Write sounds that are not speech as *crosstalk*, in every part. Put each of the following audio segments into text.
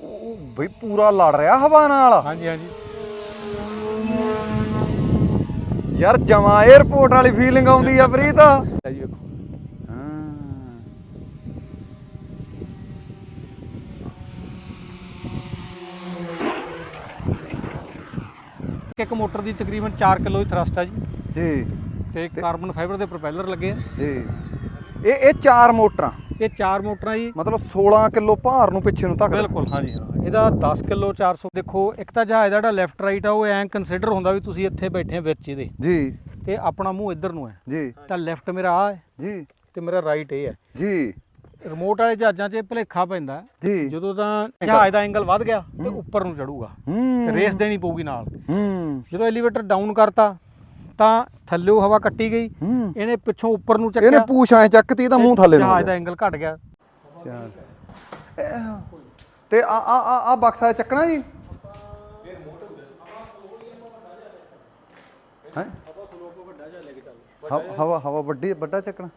ਉਹ ਬਈ ਪੂਰਾ ਲੜ ਰਿਹਾ ਹਵਾ ਨਾਲ। ਹਾਂਜੀ ਹਾਂਜੀ। ਯਾਰ ਜਮਾ 에어ਪੋਰਟ ਵਾਲੀ ਫੀਲਿੰਗ ਆਉਂਦੀ ਆ ਪ੍ਰੀਤ। ਇਹ ਜੀ ਵੇਖੋ। ਇੱਕ ਮੋਟਰ ਦੀ ਤਕਰੀਬਨ 4 ਕਿਲੋ ਦੀ ਥਰਸਟ ਆ ਜੀ। ਜੀ। ਤੇ ਇੱਕ ਕਾਰਬਨ ਫਾਈਬਰ ਦੇ ਪ੍ਰੋਪੈਲਰ ਲੱਗੇ ਆ। ਜੀ। ਇਹ ਇਹ ਚਾਰ ਮੋਟਰਾਂ। ਇਹ ਚਾਰ ਮੋਟਰਾਂ ਜੀ। ਮਤਲਬ 16 ਕਿਲੋ ਭਾਰ ਨੂੰ ਪਿੱਛੇ ਨੂੰ ਧੱਕ ਬਿਲਕੁਲ ਹਾਂਜੀ ਹਾਂ। ਇਹਦਾ 10 ਕਿਲੋ 400 ਦੇਖੋ ਇੱਕ ਤਾਂ ਜਹਾਜ਼ ਦਾ ਜਿਹੜਾ ਲੈਫਟ ਰਾਈਟ ਆ ਉਹ ਐਂ ਕੰਸੀਡਰ ਹੁੰਦਾ ਵੀ ਤੁਸੀਂ ਇੱਥੇ ਬੈਠੇ ਵਿੱਚ ਇਹਦੇ। ਜੀ। ਤੇ ਆਪਣਾ ਮੂੰਹ ਇੱਧਰ ਨੂੰ ਹੈ। ਜੀ। ਤਾਂ ਲੈਫਟ ਮੇਰਾ ਆ ਹੈ ਜੀ। ਤੇ ਮੇਰਾ ਰਾਈਟ ਇਹ ਹੈ। ਜੀ। ਰਿਮੋਟ ਵਾਲੇ ਜਹਾਜ਼ਾਂ 'ਚ ਭੁਲੇਖਾ ਪੈਂਦਾ। ਜੀ। ਜਦੋਂ ਤਾਂ ਜਹਾਜ਼ ਦਾ ਐਂਗਲ ਵੱਧ ਗਿਆ ਤੇ ਉੱਪਰ ਨੂੰ ਚੜੂਗਾ। ਹੂੰ। ਤੇ ਰੇਸ ਦੇਣੀ ਪਊਗੀ ਨਾਲ। ਹੂੰ। ਜਦੋਂ ਐਲੀਵੇਟਰ ਡਾਊਨ ਕਰਤਾ ਤਾਂ ਥੱਲੇੋਂ ਹਵਾ ਕੱਟੀ ਗਈ। ਹੂੰ। ਇਹਨੇ ਪਿੱਛੋਂ ਉੱਪਰ ਨੂੰ ਇਹਨੇ ਚੱਕਿਆ ਪੂਛ ਐ ਚੱਕਤੀ ਇਹਦਾ ਮੂੰਹ ਥੱਲੇ ਨੂੰ ਹੋ ਜਹਾਜ਼ ਦਾ ਗਿਆ। ਐਂਗਲ ਘਟ ਗਿਆ। ਚੱਲ। ਇਹ- ਤੇ ਆ ਆ ਆ ਆ ਬਕਸਾ ਚੱਕਣਾ ਜੀ? ਹੈ? ਹਵਾ ਹਵਾ ਵੱਡੀ ਵੱਡਾ ਚੱਕਣਾ।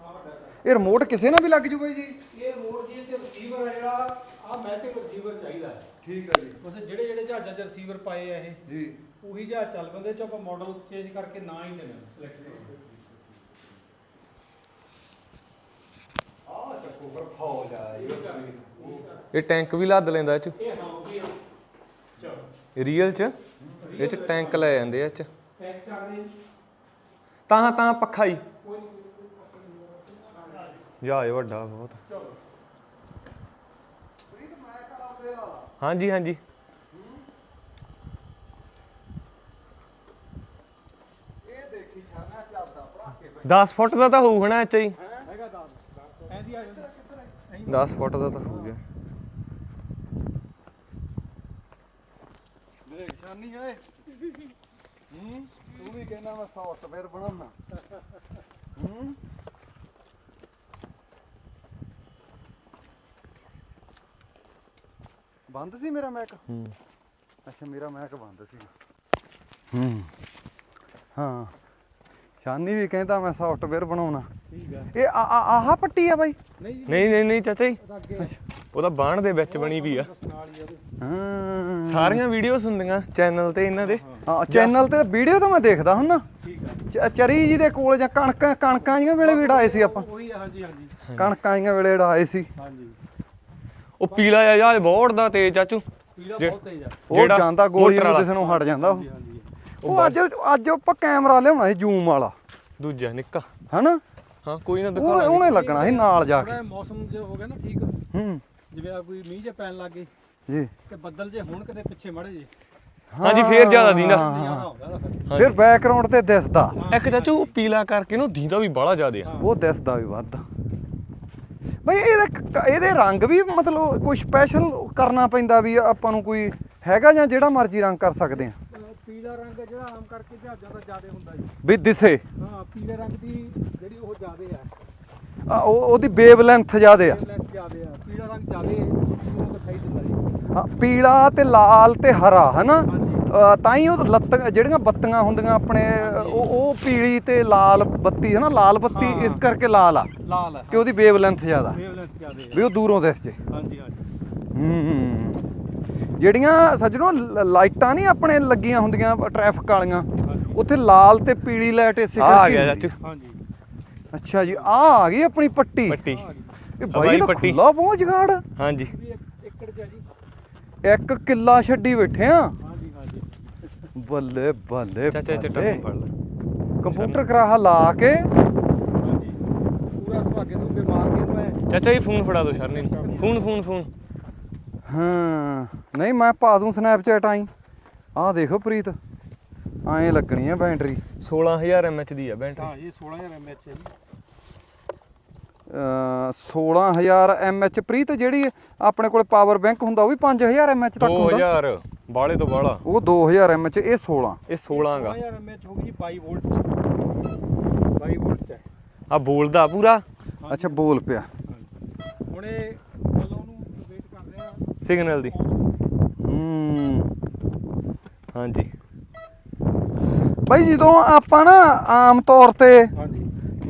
ਇਹ ਰਿਮੋਟ ਕਿਸੇ ਨਾਲ ਵੀ ਲੱਗ ਜੂ ਬਾਈ ਜੀ। ਇਹ ਰਿਮੋਟ ਜੀ ਤੇ ਰਿਸੀਵਰ ਹੈ ਜਿਹੜਾ ਆ ਮੈਚਿੰਗ ਰਿਸੀਵਰ ਚਾਹੀਦਾ ਹੈ। ਠੀਕ ਹੈ ਜੀ। ਉਸੇ ਜਿਹੜੇ ਜਿਹੜੇ ਜਹਾਜ਼ਾਂ 'ਚ ਰਿਸੀਵਰ ਪਾਏ ਆ ਇਹ ਜੀ। ਉਹੀ ਜਹਾਜ਼ ਚੱਲ ਪੈਂਦੇ ਚ ਆਪਾਂ ਮਾਡਲ ਚੇਂਜ ਕਰਕੇ ਨਾ ਹੀ ਦੇਣਾ ਸਿਲੈਕਟ ਕਰੋ ਆ ਚੱਕੋ ਫਿਰ ਫੌਜ ਆ ਇਹ ਟੈਂਕ ਵੀ ਲੱਦ ਲੈਂਦਾ ਇਹ ਚ। ਇਹ ਹਾਂ ਉਹ ਵੀ ਆ। ਚਲੋ। ਰੀਅਲ ਚ? ਇਹ ਚ ਟੈਂਕ ਲੈ ਜਾਂਦੇ ਆ ਇਹ ਚ। ਪੈਕ ਚੱਕ ਦੇ ਤਾਂ ਤਾਂ ਪੱਖਾ ਹੀ। ਜਾ ਇਹ ਵੱਡਾ ਬਹੁਤ। ਚਲੋ। ਹਾਂਜੀ ਹਾਂਜੀ। ਇਹ ਦੇਖੀ ਸਰਨਾ ਚੱਲਦਾ ਭਰਾ ਕੇ 10 ਫੁੱਟ ਦਾ ਤਾਂ ਹੋਊ ਹਣਾ ਚ ਹੀ। ਹੈਗਾ ਦੱਸ ਐਂਦੀ ਆ ਜਾਂਦਾ। 10 ਫੁੱਟ ਦਾ ਤਾਂ ਹੋਊਗਾ। ਦੇਖ ਸ਼ਾਨੀ ਓਏ। ਹੂੰ ਤੂੰ ਵੀ ਕਹਿੰਦਾ ਮੈਂ ਸੌਫਟਵੇਅਰ ਬਣਾਉਣਾ। ਹੂੰ। ਬੰਦ ਸੀ ਮੇਰਾ ਮੈਕ ਹੂੰ। ਅੱਛਾ ਮੇਰਾ ਮੈਕ ਬੰਦ ਸੀ ਹੂੰ। ਹਾਂ। ਸ਼ਾਨੀ ਵੀ ਕਹਿੰਦਾ ਮੈਂ ਸੌਫਟਵੇਅਰ ਬਣਾਉਣਾ। ਠੀਕ ਆ। ਇਹ ਆ ਆ- ਆਹ ਪੱਟੀ ਆ ਬਾਈ? ਨਹੀਂ ਨਹੀਂ ਨਹੀਂ ਚਾਚਾ ਜੀ। ਉਹਦਾ ਬਾਣ ਦੇ ਵਿੱਚ ਬਣੀ ਵੀ ਆ। ਹੀ ਸਾਰੀਆਂ ਵੀਡੀਓਜ਼ ਹੁੰਦੀਆਂ ਚੈਨਲ ਤੇ ਇਹਨਾਂ ਦੇ। ਹਾਂ ਚੈਨਲ ਤੇ ਵੀਡੀਓ ਤਾਂ ਮੈਂ ਦੇਖਦਾ ਹੁਣ ਨਾ ਠੀਕ ਆ। ਚ- ਚਰੀ ਜੀ ਦੇ ਕੋਲ ਜਾਂ ਕਣਕਾਂ ਕਣਕਾਂ ਜੀਆਂ ਵੇਲੇ ਵੀ ਉਡਾਏ ਸੀ ਆਪਾਂ। ਉਹੀ ਆ ਹਾਂਜੀ ਹਾਂਜੀ। ਕਣਕਾਂ ਜੀਆਂ ਵੇਲੇ ਉਡਾਏ ਸੀ। ਹਾਂਜੀ। ਉਹ ਪੀਲਾ ਜਿਹਾ ਯਾਰ ਬਹੁਤ ਦਾ ਤੇਜ਼ ਚਾਚੂ। ਪੀਲਾ ਬਹੁਤ ਤੇਜ਼ ਆ। ਉਹ ਜਾਂਦਾ ਗੋਲੀ ਨੂੰ। ਕਿਸੇ ਨੂੰ ਹਟ ਜਾਂਦਾ ਉਹ। ਅੱਜ ਅੱਜ ਆਪਾਂ ਕੈਮਰਾ ਲਿਆਉਣਾ ਸੀ ਜ਼ੂਮ ਵਾਲਾ। ਦੂਜਾ ਨਿੱਕਾ। ਹਨਾ? ਹਾਂ ਕੋਈ ਨਾ ਉਹਨੇ ਦਿਖਾ ਉਹਨੇ ਲੱਗਣਾ ਸੀ ਨਾਲ ਜਾ ਕੇ। ਮੌਸਮ ਜੇ ਹੋ ਗਿਆ ਨਾ ਠੀਕ। ਹੂੰ। ਜਿਵੇਂ ਆ ਕੋਈ ਮੀਂਹ ਜੇ ਪੈਣ ਲੱਗ ਗਏ ਜੀ। ਤੇ ਬੱਦਲ ਜੇ ਹੁਣ ਕਿਤੇ ਪਿੱਛੇ ਮੜੇ ਜੇ। ਹਾਂਜੀ ਫੇਰ ਜ਼ਿਆਦਾ ਦੀਂਦਾ। ਫਿਰ ਬੈਕਗ੍ਰਾਉਂਡ ਤੇ ਦਿਸਦਾ। ਇੱਕ ਚਾਚੂ ਉਹ ਪੀਲਾ ਕਰਕੇ ਨੂੰ ਦੀਂਦਾ ਵੀ ਬੜਾ ਜ਼ਿਆਦਾ ਆ। ਉਹ ਦਿਸਦਾ ਵੀ ਵੱਧ। ਬਈ ਇਹਦੇ ਇਹਦੇ ਰੰਗ ਵੀ ਮਤਲਬ ਕੋਈ ਸਪੈਸ਼ਲ ਕਰਨਾ ਪੈਂਦਾ ਵੀ ਆਪਾਂ ਨੂੰ ਕੋਈ ਹੈਗਾ ਜਾਂ ਜਿਹੜਾ ਮਰਜ਼ੀ ਰੰਗ ਕਰ ਸਕਦੇ ਆ ਪੀਲਾ ਰੰਗ ਜਿਹੜਾ ਆਮ ਕਰਕੇ ਜਹਾਜ਼ਾਂ ਦਾ ਜ਼ਿਆਦਾ ਹੁੰਦਾ ਜੀ। ਵੀ ਦਿਸੇ। ਹਾਂ ਪੀਲੇ ਰੰਗ ਦੀ ਜਿਹੜੀ ਉਹ ਜ਼ਿਆਦਾ ਆ। ਆ, ਉਹ ਉਹਦੀ ਵੇਵਲੈਂਥ ਜ਼ਿਆਦੇ ਆ। ਲੈਂਥ ਜ਼ਿਆਦਾ ਆ। ਪੀਲਾ ਰੰਗ ਜ਼ਿਆਦਾ ਉਹ ਦਿਖਾਈ ਦਿੰਦਾ ਜੀ। ਹਾਂ, ਪੀਲਾ ਤੇ ਲਾਲ ਤੇ ਹਰਾ ਹਨਾ? ਤਾਂ ਹੀ ਉਹ ਲੱਤ ਜਿਹੜੀਆਂ ਬੱਤੀਆਂ ਹੁੰਦੀਆਂ ਆਪਣੇ ਉਹ ਉਹ ਪੀਲੀ ਤੇ ਲਾਲ ਬੱਤੀ ਹੈ ਨਾ ਲਾਲ ਬੱਤੀ। ਇਸ ਕਰਕੇ ਲਾਲ ਆ। ਲਾਲ ਆ। ਕਿ ਉਹਦੀ ਵੇਵਲੈਂਥ ਜ਼ਿਆਦਾ। ਵੀ ਉਹ ਦੂਰੋਂ ਦਿਸ ਜੇ। ਆ ਹਾਂਜੀ ਹਾਂਜੀ। ਹੂੰ ਜਿਹੜੀਆਂ ਸੱਜਣੋ ਲਾਈਟਾਂ ਨਹੀਂ ਆਪਣੇ ਲੱਗੀਆਂ ਹੁੰਦੀਆਂ ਟ੍ਰੈਫਿਕ ਵਾਲੀਆਂ ਉੱਥੇ ਲਾਲ ਤੇ ਪੀਲੀ ਲਾਈਟ ਇਸੇ ਆ ਆ ਕਰਕੇ ਗਿਆ। ਚਾਚੂ। ਹਾਂਜੀ। ਅੱਛਾ ਜੀ ਆ ਆ ਗਈ ਆਪਣੀ ਪੱਟੀ। ਪੱਟੀ। ਇਹ ਬਾਈ ਦਾ ਪੱਟੀ। ਖੁੱਲਾ ਪਹੁੰਚ ਗਾੜ ਹਾਂਜੀ। ਵੀ ਇੱਕ ਏਕੜ ਚ ਆ ਜੀ। ਇੱਕ ਕਿੱਲਾ ਛੱਡੀ ਬੈਠੇ ਆ। ਬੱਲੇ ਬੱਲੇ ਚਾਚਾ ਚਿੱਟਾ ਬੱਲੇ। ਫੜ ਲੈ। ਕੰਪਿਊਟਰ ਕਰਾਹਾ ਲਾ ਕੇ। ਹਾਂਜੀ ਪੂਰਾ ਸੁਹਾਗੇ ਸੁਹਾਗੇ ਮਾਰ ਕੇ ਐ। ਚਾਚਾ ਜੀ ਫੋਨ ਫੜਾ ਦਿਓ ਸ਼ਰਨੀ ਨੂੰ। Phone phone phone. ਹਾਂ ਨਹੀਂ ਮੈਂ ਪਾ ਦੂੰ ਸਨੈਪਚੈਟ ਆਈ। ਆਹ ਦੇਖੋ ਪ੍ਰੀਤ ਐਂ ਲੱਗਣੀ ਆ ਬੈਟਰੀ। 16000 ਐਮਐਚ ਦੀ ਆ ਬੈਟਰੀ। ਹਾਂ ਇਹ 16000 ਐਮਐਚ ਹੈ 16000 ਐਮਐਚ ਪ੍ਰੀਤ ਜਿਹੜੀ ਆਪਣੇ ਕੋਲੇ ਪਾਵਰ ਬੈਂਕ ਹੁੰਦਾ ਉਹ ਵੀ 5000 ਐਮਐਚ ਤੱਕ ਹੁੰਦਾ। 2000 ਬਾਲੇ ਤੋਂ ਬਾਲਾ ਉਹ 2000 ਐਮਐਚ ਇਹ 16 ਇਹ 16 ਗਾ 16000 ਐਮਐਚ ਹੋ ਗਈ 22 ਵੋਲਟ ਚ। 22 ਵੋਲਟ ਚ। ਹੈ ਆ ਬੋਲਦਾ ਪੂਰਾ? ਅੱਛਾ ਬੋਲ ਪਿਆ। ਹੁਣ ਇਹ ਉਹਨੂੰ ਵੇਟ ਕਰ ਰਿਹਾ। ਸਿਗਨਲ ਦੀ। ਹੂੰ। ਹਾਂਜੀ। ਬਾਈ ਜਦੋਂ ਆਪਾਂ ਨਾ ਆਮ ਤੌਰ ਤੇ ਹਾਂਜੀ।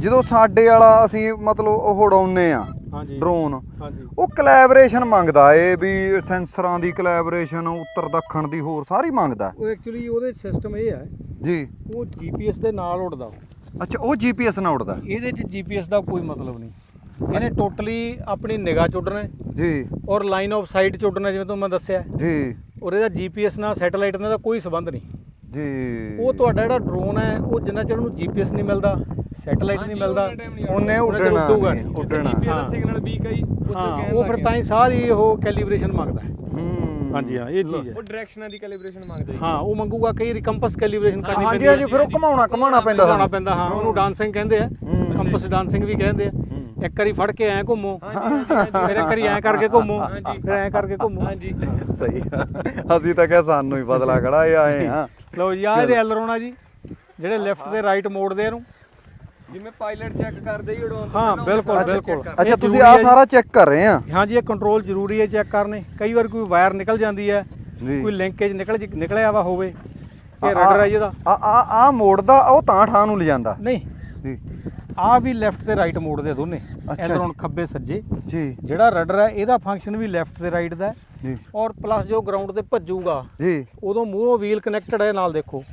ਜਦੋਂ ਸਾਡੇ ਵਾਲਾ ਅਸੀਂ ਮਤਲਬ ਉਹ ਉਡਾਉਨੇ ਆ ਹਾਂਜੀ। ਡਰੋਨ ਹਾਂਜੀ। ਉਹ ਕੋਲੈਬੋਰੇਸ਼ਨ ਮੰਗਦਾ ਏ ਵੀ ਸੈਂਸਰਾਂ ਦੀ ਕੋਲੈਬੋਰੇਸ਼ਨ ਉੱਤਰ ਦੱਖਣ ਦੀ ਹੋਰ ਸਾਰੀ ਮੰਗਦਾ। ਉਹ ਐਕਚੁਅਲੀ ਉਹਦੇ ਸਿਸਟਮ ਇਹ ਹੈ ਜੀ। ਉਹ ਜੀਪੀਐਸ ਦੇ ਨਾਲ ਉੜਦਾ। ਅੱਛਾ ਉਹ ਜੀਪੀਐਸ ਨਾਲ ਉੜਦਾ ਇਹਦੇ 'ਚ ਜੀਪੀਐਸ ਦਾ ਕੋਈ ਮਤਲਬ ਨਹੀਂ। ਇਹਨੇ ਟੋਟਲੀ ਆਪਣੀ ਨਿਗਾਹ ਚੁੱਡਣਾ ਜੀ। ਔਰ ਲਾਈਨ ਆਫ ਸਾਈਟ ਚੁੱਡਣਾ ਜਿਵੇਂ ਤੁਹਾਨੂੰ ਮੈਂ ਦੱਸਿਆ। ਜੀ। ਔਰ ਇਹਦਾ ਜੀਪੀਐਸ ਨਾਲ ਸੈਟੇਲਾਈਟ ਨਾਲ ਕੋਈ ਸੰਬੰਧ ਨਹੀਂ। ਜੀ। ਉਹ ਤੁਹਾਡਾ ਜਿਹੜਾ ਡਰੋਨ ਹੈ ਉਹ ਜਿੰਨਾ ਚਿਰ ਉਹਨੂੰ ਜੀਪੀਐਸ ਨਹੀਂ ਮਿਲਦਾ ਸੈਟੇਲਾਈਟ ਨਹੀਂ ਮਿਲਦਾ ਉਹਨੇ ਉੱਡਣਾ ਉੱਡੂਗਾ ਨਹੀਂ, ਨਹੀਂ। ਉੱਡਣਾ। ਹਾਂ। ਸਿਗਨਲ ਵੀ ਕਈ ਹਾਂ ਉਹ ਫਿਰ ਤਾਂ ਹੀ ਸਾਰੀ ਉਹ ਕੈਲੀਬ੍ਰੇਸ਼ਨ ਮੰਗਦਾ ਹੈ। ਹੂੰ। ਹਾਂਜੀ ਹਾਂ ਇਹ ਚੀਜ਼ ਹੈ। ਉਹ ਡਾਇਰੈਕਸ਼ਨਾਂ ਦੀ ਕੈਲੀਬ੍ਰੇਸ਼ਨ ਮੰਗਦਾ ਜੀ। ਹਾਂ ਉਹ ਮੰਗੂਗਾ ਕਈ ਰਿਕੰਪਸ ਕੈਲੀਬ੍ਰੇਸ਼ਨ ਕਰਨੀ ਹਾਂਜੀ ਪੈਂਦੀ ਹੈ। ਹਾਂਜੀ ਫਿਰ ਉਹ ਘਮਾਉਣਾ ਘਮਾਉਣਾ ਪੈਂਦਾ ਘੁਮਾਉਣਾ ਪੈਂਦਾ ਹਾਂ ਉਹਨੂੰ ਡਾਂਸਿੰਗ ਕਹਿੰਦੇ ਆ। ਹੂੰ। ਕੰਪਸ ਡਾਂਸਿੰਗ ਵੀ ਕਹਿੰਦੇ ਆ। ਇੱਕ ਵਾਰੀ ਫੜ ਕੇ ਐਂ ਘੁੰਮੋ। ਫਿਰ ਇੱਕ ਵਾਰੀ ਐਂ ਕਰਕੇ ਘੁੰਮੋ। ਫਿਰ ਐਂ ਕਰਕੇ ਘੁੰਮੋ। ਹਾਂਜੀ। ਸਹੀ ਆ। ਅਸੀਂ ਤਾਂ ਕਿਹਾ ਸਾਨੂੰ ਹੀ ਬਦਲਾ ਖੜਾ ਇਹ ਆਏ ਆ। ਲਓ ਜੀ ਆਹ ਇਹਦੇ ਐਲਰੋਨ ਜੀ। ਜਿਹੜੇ ਲੈਫਟ ਤੇ ਰਾਈਟ ਮੋੜਦੇ ਇਹਨੂੰ। ਜਿਵੇਂ ਪਾਇਲਟ ਚੈੱਕ ਕਰਦੇ ਹੀ ਉਡਾਉਣ ਹਾਂ ਬਿਲਕੁਲ ਬਿਲਕੁਲ। ਅੱਛਾ ਇਹ ਤੁਸੀਂ ਜ਼ਰੂਰੀ ਆ ਹੈ ਸਾਰਾ ਚੈੱਕ ਕਰ ਰਹੇ ਆ? ਜੀ। ਹਾਂਜੀ ਇਹ ਕੰਟਰੋਲ ਜ਼ਰੂਰੀ ਹੈ ਚੈੱਕ ਕਰਨੇ। ਕਈ ਵਾਰ ਕੋਈ ਵਾਇਰ ਨਿਕਲ ਜਾਂਦੀ ਹੈ ਜੀ। ਕੋਈ ਲਿੰਕੇਜ ਨਿਕਲ ਜ- ਨਿਕਲਿਆ ਵਾ ਹੋਵੇ ਇਹ ਰਡਰ ਹੈ ਜੀ ਇਹਦਾ। ਆ ਆ ਆ ਮੋੜਦਾ ਉਹ ਤਾਂ ਠਾਂ ਨੂੰ ਲਿਜਾਂਦਾ। ਨਹੀਂ। ਜੀ। ਆ ਵੀ ਲੈਫਟ ਤੇ ਰਾਈਟ ਮੋੜਦੇ ਆ ਦੋਨੇ। ਅੱਛਾ ਜੀ। ਖੱਬੇ ਸੱਜੇ। ਜੀ। ਜਿਹੜਾ ਰਡਰ ਹੈ ਇਹਦਾ ਫੰਕਸ਼ਨ ਵੀ ਲੈਫਟ ਤੇ ਰਾਈਟ ਦਾ ਹੈ। ਜੀ। ਔਰ ਪਲੱਸ ਜੋ ਗਰਾਊਂਡ ਤੇ ਭੱਜੂਗਾ ਜੀ। ਉਦੋਂ ਮੂਹਰੋਂ ਵੀਲ ਕਨੈਕਟਡ ਹੈ ਨਾਲ ਦੇਖੋ।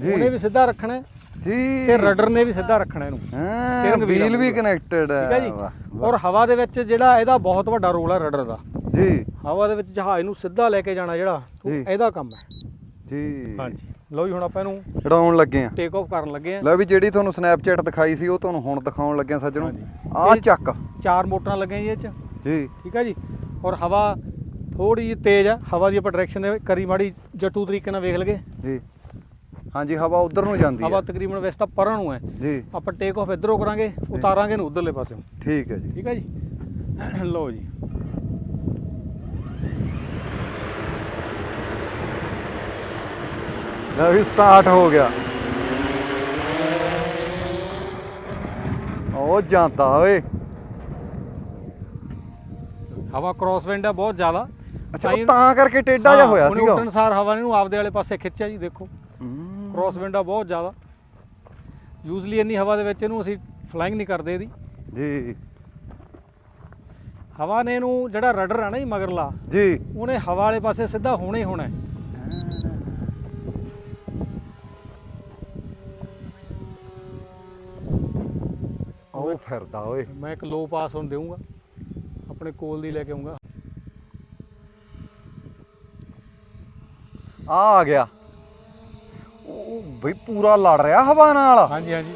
ਜੀ। ਉਹਨੇ ਵੀ ਸਿੱਧਾ ਰੱਖਣਾ ਹੈ ਜੀ। ਤੇ ਰਡਰ ਨੇ ਵੀ ਸਿੱਧਾ ਰੱਖਣਾ ਇਹਨੂੰ। wheel ਵੀਲ ਵੀ। ਕਨੈਕਟਡ ਹੈ। ਠੀਕ ਹੈ ਜੀ? ਵਾਹ, ਔਰ ਹਵਾ ਦੇ ਵਿੱਚ ਜਿਹੜਾ ਇਹਦਾ ਬਹੁਤ ਵੱਡਾ ਰੋਲ ਹੈ ਰਡਰ ਦਾ। ਜੀ। ਹਵਾ ਦੇ ਵਿੱਚ ਜਹਾਜ਼ ਨੂੰ ਸਿੱਧਾ ਲੈ ਕੇ ਜਾਣਾ ਜਿਹੜਾ। ਇਹਦਾ ਕੰਮ ਹੈ। ਜੀ। ਹਾਂਜੀ। ਲਓ ਜੀ ਹੁਣ ਆਪਾਂ ਇਹਨੂੰ ਉਡਾਉਣ ਲੱਗੇ ਆ। ਟੇਕ ਆਫ ਕਰਨ ਲੱਗੇ ਆ। ਲੈ ਵੀ ਜਿਹੜੀ ਤੁਹਾਨੂੰ ਸਨੈਪਚੈਟ ਦਿਖਾਈ ਸੀ ਉਹ ਤੁਹਾਨੂੰ ਹੁਣ ਦਿਖਾਉਣ ਲੱਗੇ ਆ ਸੱਜਣੋ। ਆ ਚੱਕ। ਚਾਰ ਮੋਟਰਾਂ ਲੱਗੀਆਂ ਜੀ ਇਹ ਚ। ਜੀ। ਠੀਕ ਹੈ ਜੀ। ਔਰ ਹਵਾ ਥੋੜੀ ਜਿਹੀ ਤੇਜ਼ ਆ। ਹਵਾ ਦੀ ਆਪਾਂ ਡਾਇਰੈਕਸ਼ਨ ਦੇ ਕਰੀ ਮਾੜੀ ਜੱਟੂ ਤਰੀਕੇ ਨਾਲ ਵੇਖ ਲਗੇ ਜੀ। ਹਾਂਜੀ ਹਵਾ ਉਧਰ ਨੂੰ ਜਾਂਦੀ ਹਵਾ ਹੈ ਤਕਰੀਬਨ ਵੈਸੇ ਤਾਂ ਪਰਾਂ ਨੂੰ ਹੈ। ਜੀ। ਆਪਾਂ ਟੇਕ ਆਫ ਇਧਰੋਂ ਕਰਾਂਗੇ ਉਤਾਰਾਂਗੇ ਨੂੰ ਉਧਰਲੇ ਪਾਸੇ। ਠੀਕ ਹੈ ਜੀ। ਠੀਕ ਹੈ ਜੀ। ਲਓ ਜੀ। ਲੈ ਵੀ ਸਟਾਰਟ ਹੋ ਗਿਆ। ਉਹ ਜਾਂਦਾ ਓਏ। ਹਵਾ ਕ੍ਰਾਸ ਵਿੰਡ ਹੈ ਬਹੁਤ ਜ਼ਿਆਦਾ। ਅੱਛਾ ਤਾਂ ਹੀ- ਉਹ ਤਾਂ ਕਰਕੇ ਟੇਢਾ ਜਿਹਾ ਹੋਇਆ ਸੀਗਾ। ਉੱਡਣ ਸਾਰ ਹਵਾ ਨੇ ਇਹਨੂੰ ਆਪਦੇ ਵਾਲੇ ਪਾਸੇ ਖਿੱਚਿਆ ਜੀ ਦੇਖੋ। ਹੂੰ। ਕ੍ਰਾਸ ਵਿੰਡ ਆ ਬਹੁਤ ਜ਼ਿਆਦਾ। ਯੂਜ਼ਲੀ ਇੰਨੀ ਹਵਾ ਦੇ ਵਿੱਚ ਇਹਨੂੰ ਅਸੀਂ ਫਲਾਈਂਗ ਨਹੀਂ ਕਰਦੇ ਇਹਦੀ। ਜੀ। ਹਵਾ ਨੇ ਇਹਨੂੰ ਜਿਹੜਾ ਰਡਰ ਆ ਨਾ ਜੀ ਮਗਰਲਾ ਜੀ। ਉਹਨੇ ਹਵਾ ਵਾਲੇ ਪਾਸੇ ਸਿੱਧਾ ਹੋਣਾ ਹੀ ਹੋਣਾ ਉਹ ਫਿਰਦਾ ਓਏ। ਮੈਂ ਇੱਕ ਲੋ ਪਾਸ ਹੁਣ ਦੇਵਾਂਗਾ ਆਪਣੇ ਕੋਲ ਦੀ ਲੈ ਕੇ ਆਉਂਗਾ ਆ ਆ ਗਿਆ। ਉਹ ਬਈ ਪੂਰਾ ਲੜ ਰਿਹਾ ਹਵਾ ਨਾਲ। ਹਾਂਜੀ ਹਾਂਜੀ।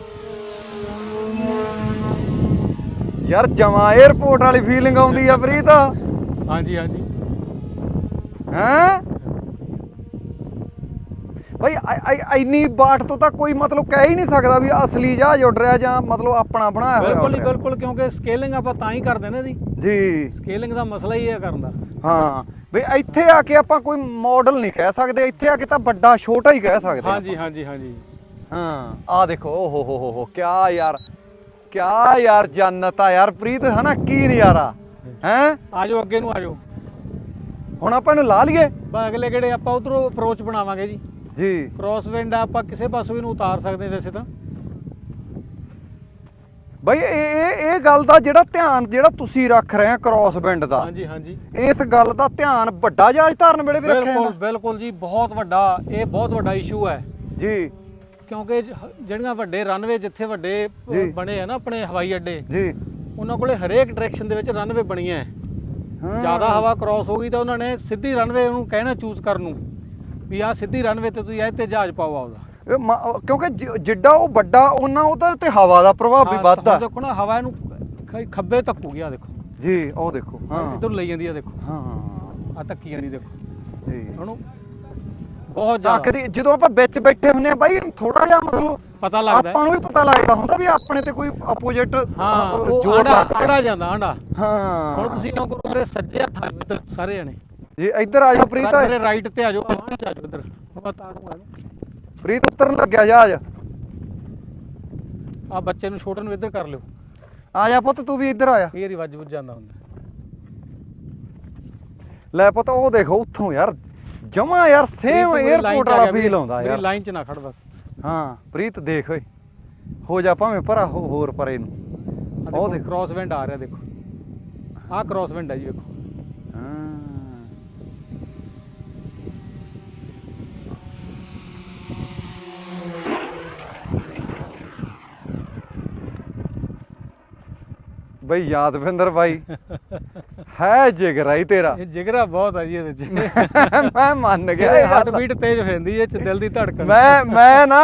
ਯਾਰ ਜਮਾ 에어ਪੋਰਟ ਵਾਲੀ ਫੀਲਿੰਗ ਆਉਂਦੀ ਆ ਪ੍ਰੀਤ। ਹਾਂਜੀ ਹਾਂਜੀ। ਹੈਂ? ਐ- ਇੰਨੀ ਬਾਟ ਤੋਂ ਤਾਂ ਕੋਈ ਮਤਲਬ ਕਹਿ ਹੀ ਨਹੀਂ ਸਕਦਾ ਵੀ ਅਸਲੀ ਜਹਾਜ਼ ਉੱਡ ਰਿਹਾ ਜਾਂ ਮਤਲਬ ਆਪਣਾ ਬਣਾਇਆ ਹੋਇਆ ਬਿਲਕੁਲ ਹੀ। ਬਿਲਕੁਲ ਕਿਉਂਕਿ ਸਕੇਲਿੰਗ ਆਪਾਂ ਤਾਂ ਹੀ ਕਰਦੇ ਨੇ ਇਹਦੀ ਜੀ। ਸਕੇਲਿੰਗ ਦਾ ਮਸਲਾ ਹੀ ਇਹ ਕਰਨ ਦਾ। ਹਾਂ ਬਈ ਇੱਥੇ ਆ ਕੇ ਆਪਾਂ ਕੋਈ ਮਾਡਲ ਨਹੀਂ ਕਹਿ ਸਕਦੇ ਇੱਥੇ ਆ ਕੇ ਤਾਂ ਵੱਡਾ ਛੋਟਾ ਹੀ ਕਹਿ ਸਕਦੇ ਹਾਂਜੀ ਹਾਂਜੀ ਹਾਂਜੀ। ਹਾਂ ਆ ਦੇਖੋ ਓ ਹੋ ਹੋ ਹੋ ਹੋ ਕਿਆ ਯਾਰ ਕਿਆ ਯਾਰ ਜੰਨਤ ਆ ਯਾਰ ਪ੍ਰੀਤ ਹਨਾ ਕੀ ਨਜ਼ਾਰਾ ਹੈ? ਆ ਜਾਓ ਅੱਗੇ ਨੂੰ ਆ ਜਾਓ ਹੁਣ ਆਪਾਂ ਇਹਨੂੰ ਲਾ ਲਈਏ। ਬਸ ਅਗਲੇ ਕਿਹੜੇ ਆਪਾਂ ਉਧਰੋਂ ਅਪਰੋਚ ਬਣਾਵਾਂਗੇ ਜੀ। ਜੀ। ਕ੍ਰਾਸ ਵਿੰਡ ਆ ਆਪਾਂ ਕਿਸੇ ਪਾਸੋਂ ਵੀ ਨੂੰ ਉਤਾਰ ਸਕਦੇ ਵੈਸੇ ਤਾਂ। ਬਈ ਇਹ ਇਹ ਇਹ ਗੱਲ ਦਾ ਜਿਹੜਾ ਧਿਆਨ ਜਿਹੜਾ ਤੁਸੀਂ ਰੱਖ ਰਹੇ ਆ ਕ੍ਰਾਸ ਬਿੰਡ ਦਾ ਹਾਂਜੀ ਹਾਂਜੀ। ਇਸ ਗੱਲ ਦਾ ਧਿਆਨ ਵੱਡਾ ਜਹਾਜ਼ ਧਾਰਨ ਵੇਲੇ ਵੀ ਰੱਖਿਆ ਬਿਲਕੁਲ ਬਿਲਕੁਲ ਜੀ ਬਹੁਤ ਵੱਡਾ ਇਹ ਬਹੁਤ ਵੱਡਾ ਇਸ਼ੂ ਹੈ। ਜੀ। ਕਿਉਂਕਿ ਜਿਹੜੀਆਂ ਵੱਡੇ ਰਨਵੇ ਜਿੱਥੇ ਵੱਡੇ। ਬਣੇ ਆ ਨਾ ਆਪਣੇ ਹਵਾਈ ਅੱਡੇ ਜੀ। ਉਹਨਾਂ ਕੋਲੇ ਹਰੇਕ ਡਾਇਰੈਕਸ਼ਨ ਦੇ ਵਿੱਚ ਰਨਵੇ ਬਣੀਆਂ ਹੈ। ਜ਼ਿਆਦਾ ਹਵਾ ਕ੍ਰਾਸ ਹੋ ਗਈ ਤਾਂ ਉਹਨਾਂ ਨੇ ਸਿੱਧੀ ਰਨਵੇ ਉਹਨੂੰ ਕਹਿਣਾ ਚੂਜ਼ ਕਰਨ ਨੂੰ। ਵੀ ਆਹ ਸਿੱਧੀ ਰਨਵੇ ਤੇ ਤੁਸੀਂ ਇਹ ਤੇ ਜਹਾਜ਼ ਪਾਓ ਇਹ ਮ- ਕਿਉਂਕਿ ਜਿ- ਜਿੱਡਾ ਉਹ ਵੱਡਾ ਉਹਨਾਂ ਉਹਦਾ ਤੇ ਹਵਾ ਦਾ ਪ੍ਰਭਾਵ ਵੀ ਵੱਧਦਾ। ਦੇਖੋ ਨਾ ਹਵਾ ਇਹਨੂੰ ਖ- ਖੱਬੇ ਧੱਕੂਗੀ ਆ ਦੇਖੋ। ਜੀ ਉਹ ਦੇਖੋ ਹਾਂ। ਇਧਰ ਲਈ ਜਾਂਦੀ ਆ ਦੇਖੋ। ਹਾਂ ਆ ਧੱਕੀ ਜਾਂਦੀ ਦੇਖੋ। ਜੀ। ਹੁਣ ਬਹੁਤ ਆ ਜ਼ਿਆਦਾ। ਕਦੀ ਜਦੋਂ ਆਪਾਂ ਵਿੱਚ ਬੈਠੇ ਹੁੰਨੇ ਆ ਬਾਈ ਥੋੜਾ ਜਿਹਾ ਮਤਲਬ ਪਤਾ ਲੱਗਦਾ। ਆਪਾਂ। ਨੂੰ ਵੀ ਪਤਾ ਲੱਗਦਾ ਹੁੰਦਾ ਵੀ ਆਪਣੇ ਤੇ ਕੋਈ ਆਪੋਜੀਟ ਹਾਂ ਉਹ ਆਂਡਾ। ਆਂਡਾ ਜਾਂਦਾ ਆਂਡਾ। ਹਾਂ। ਹੁਣ ਤੁਸੀਂ ਕਿਉਂ ਕਰੋ ਮੇਰੇ ਸੱਜੇ ਹੱਥ ਆ ਇੱਧਰ ਸਾਰੇ ਜਣੇ। ਜੀ ਇੱਧਰ ਆ ਜਾ ਪ੍ਰੀਤ। ਮੇਰੇ ਰਾਈਟ ਤੇ ਆ ਜਾਓ ਆਵਾਜ਼ ਆ ਜਾਓ ਇੱਧਰ। ਮੈਂ ਤਾਰੂੰਗਾ ਪ੍ਰੀਤ ਉਤਰਨ ਲੱਗਿਆ ਜਹਾਜ਼ ਆ ਬੱਚੇ ਨੂੰ ਛੋਟੇ ਨੂੰ ਇੱਧਰ ਕਰ ਲਿਓ। ਆ ਜਾ ਪੁੱਤ ਤੂੰ ਵੀ ਇੱਧਰ ਆ ਜਾ। ਫੇਰ ਹੀ ਵੱਜ ਵੁੱਜ ਜਾਂਦਾ ਹੁੰਦਾ। ਲੈ ਪੁੱਤ ਉਹ ਦੇਖੋ ਉੱਥੋਂ ਯਾਰ ਜਮਾ ਯਾਰ ਸੇਮ 에어ਪੋਰਟ ਆ ਵਾਲਾ ਫੀਲ ਆਉਂਦਾ ਮੇਰੀ ਯਾਰ। ਲਾਈਨ 'ਚ ਨਾ ਖੜ ਬਸ। ਹਾਂ ਪ੍ਰੀਤ ਦੇਖ ਓਏ। ਹੋ ਜਾ ਭਾਵੇਂ ਪਰਾ ਹੋਰ ਪਰੇ ਨੂੰ। ਉਹ ਦੇਖੋ ਦੇਖ। ਕ੍ਰਾਸ ਵਿੰਡ ਆ ਰਿਹਾ ਦੇਖੋ। ਆਹ ਕ੍ਰਾਸ ਵਿੰਡ ਹੈ ਜੀ ਵੇਖੋ। ਹਾਂ। ਬਈ ਯਾਦਵਿੰਦਰ ਬਾਈ ਹੈ ਜਿਗਰਾ ਹੀ ਤੇਰਾ। ਇਹ ਜਿਗਰਾ ਬਹੁਤ ਹੈ ਜੀ ਇਹਦੇ ਚ। ਮੈਂ ਮੰਨ ਗਿਆ ਇਹ ਹਾਰਟ ਬੀਟ ਤੇਜ਼ ਹੋ ਜਾਂਦੀ ਹੈ ਇਹ ਚ ਦਿਲ ਦੀ ਧੜਕਣ। ਮੈਂ ਮੈਂ ਨਾ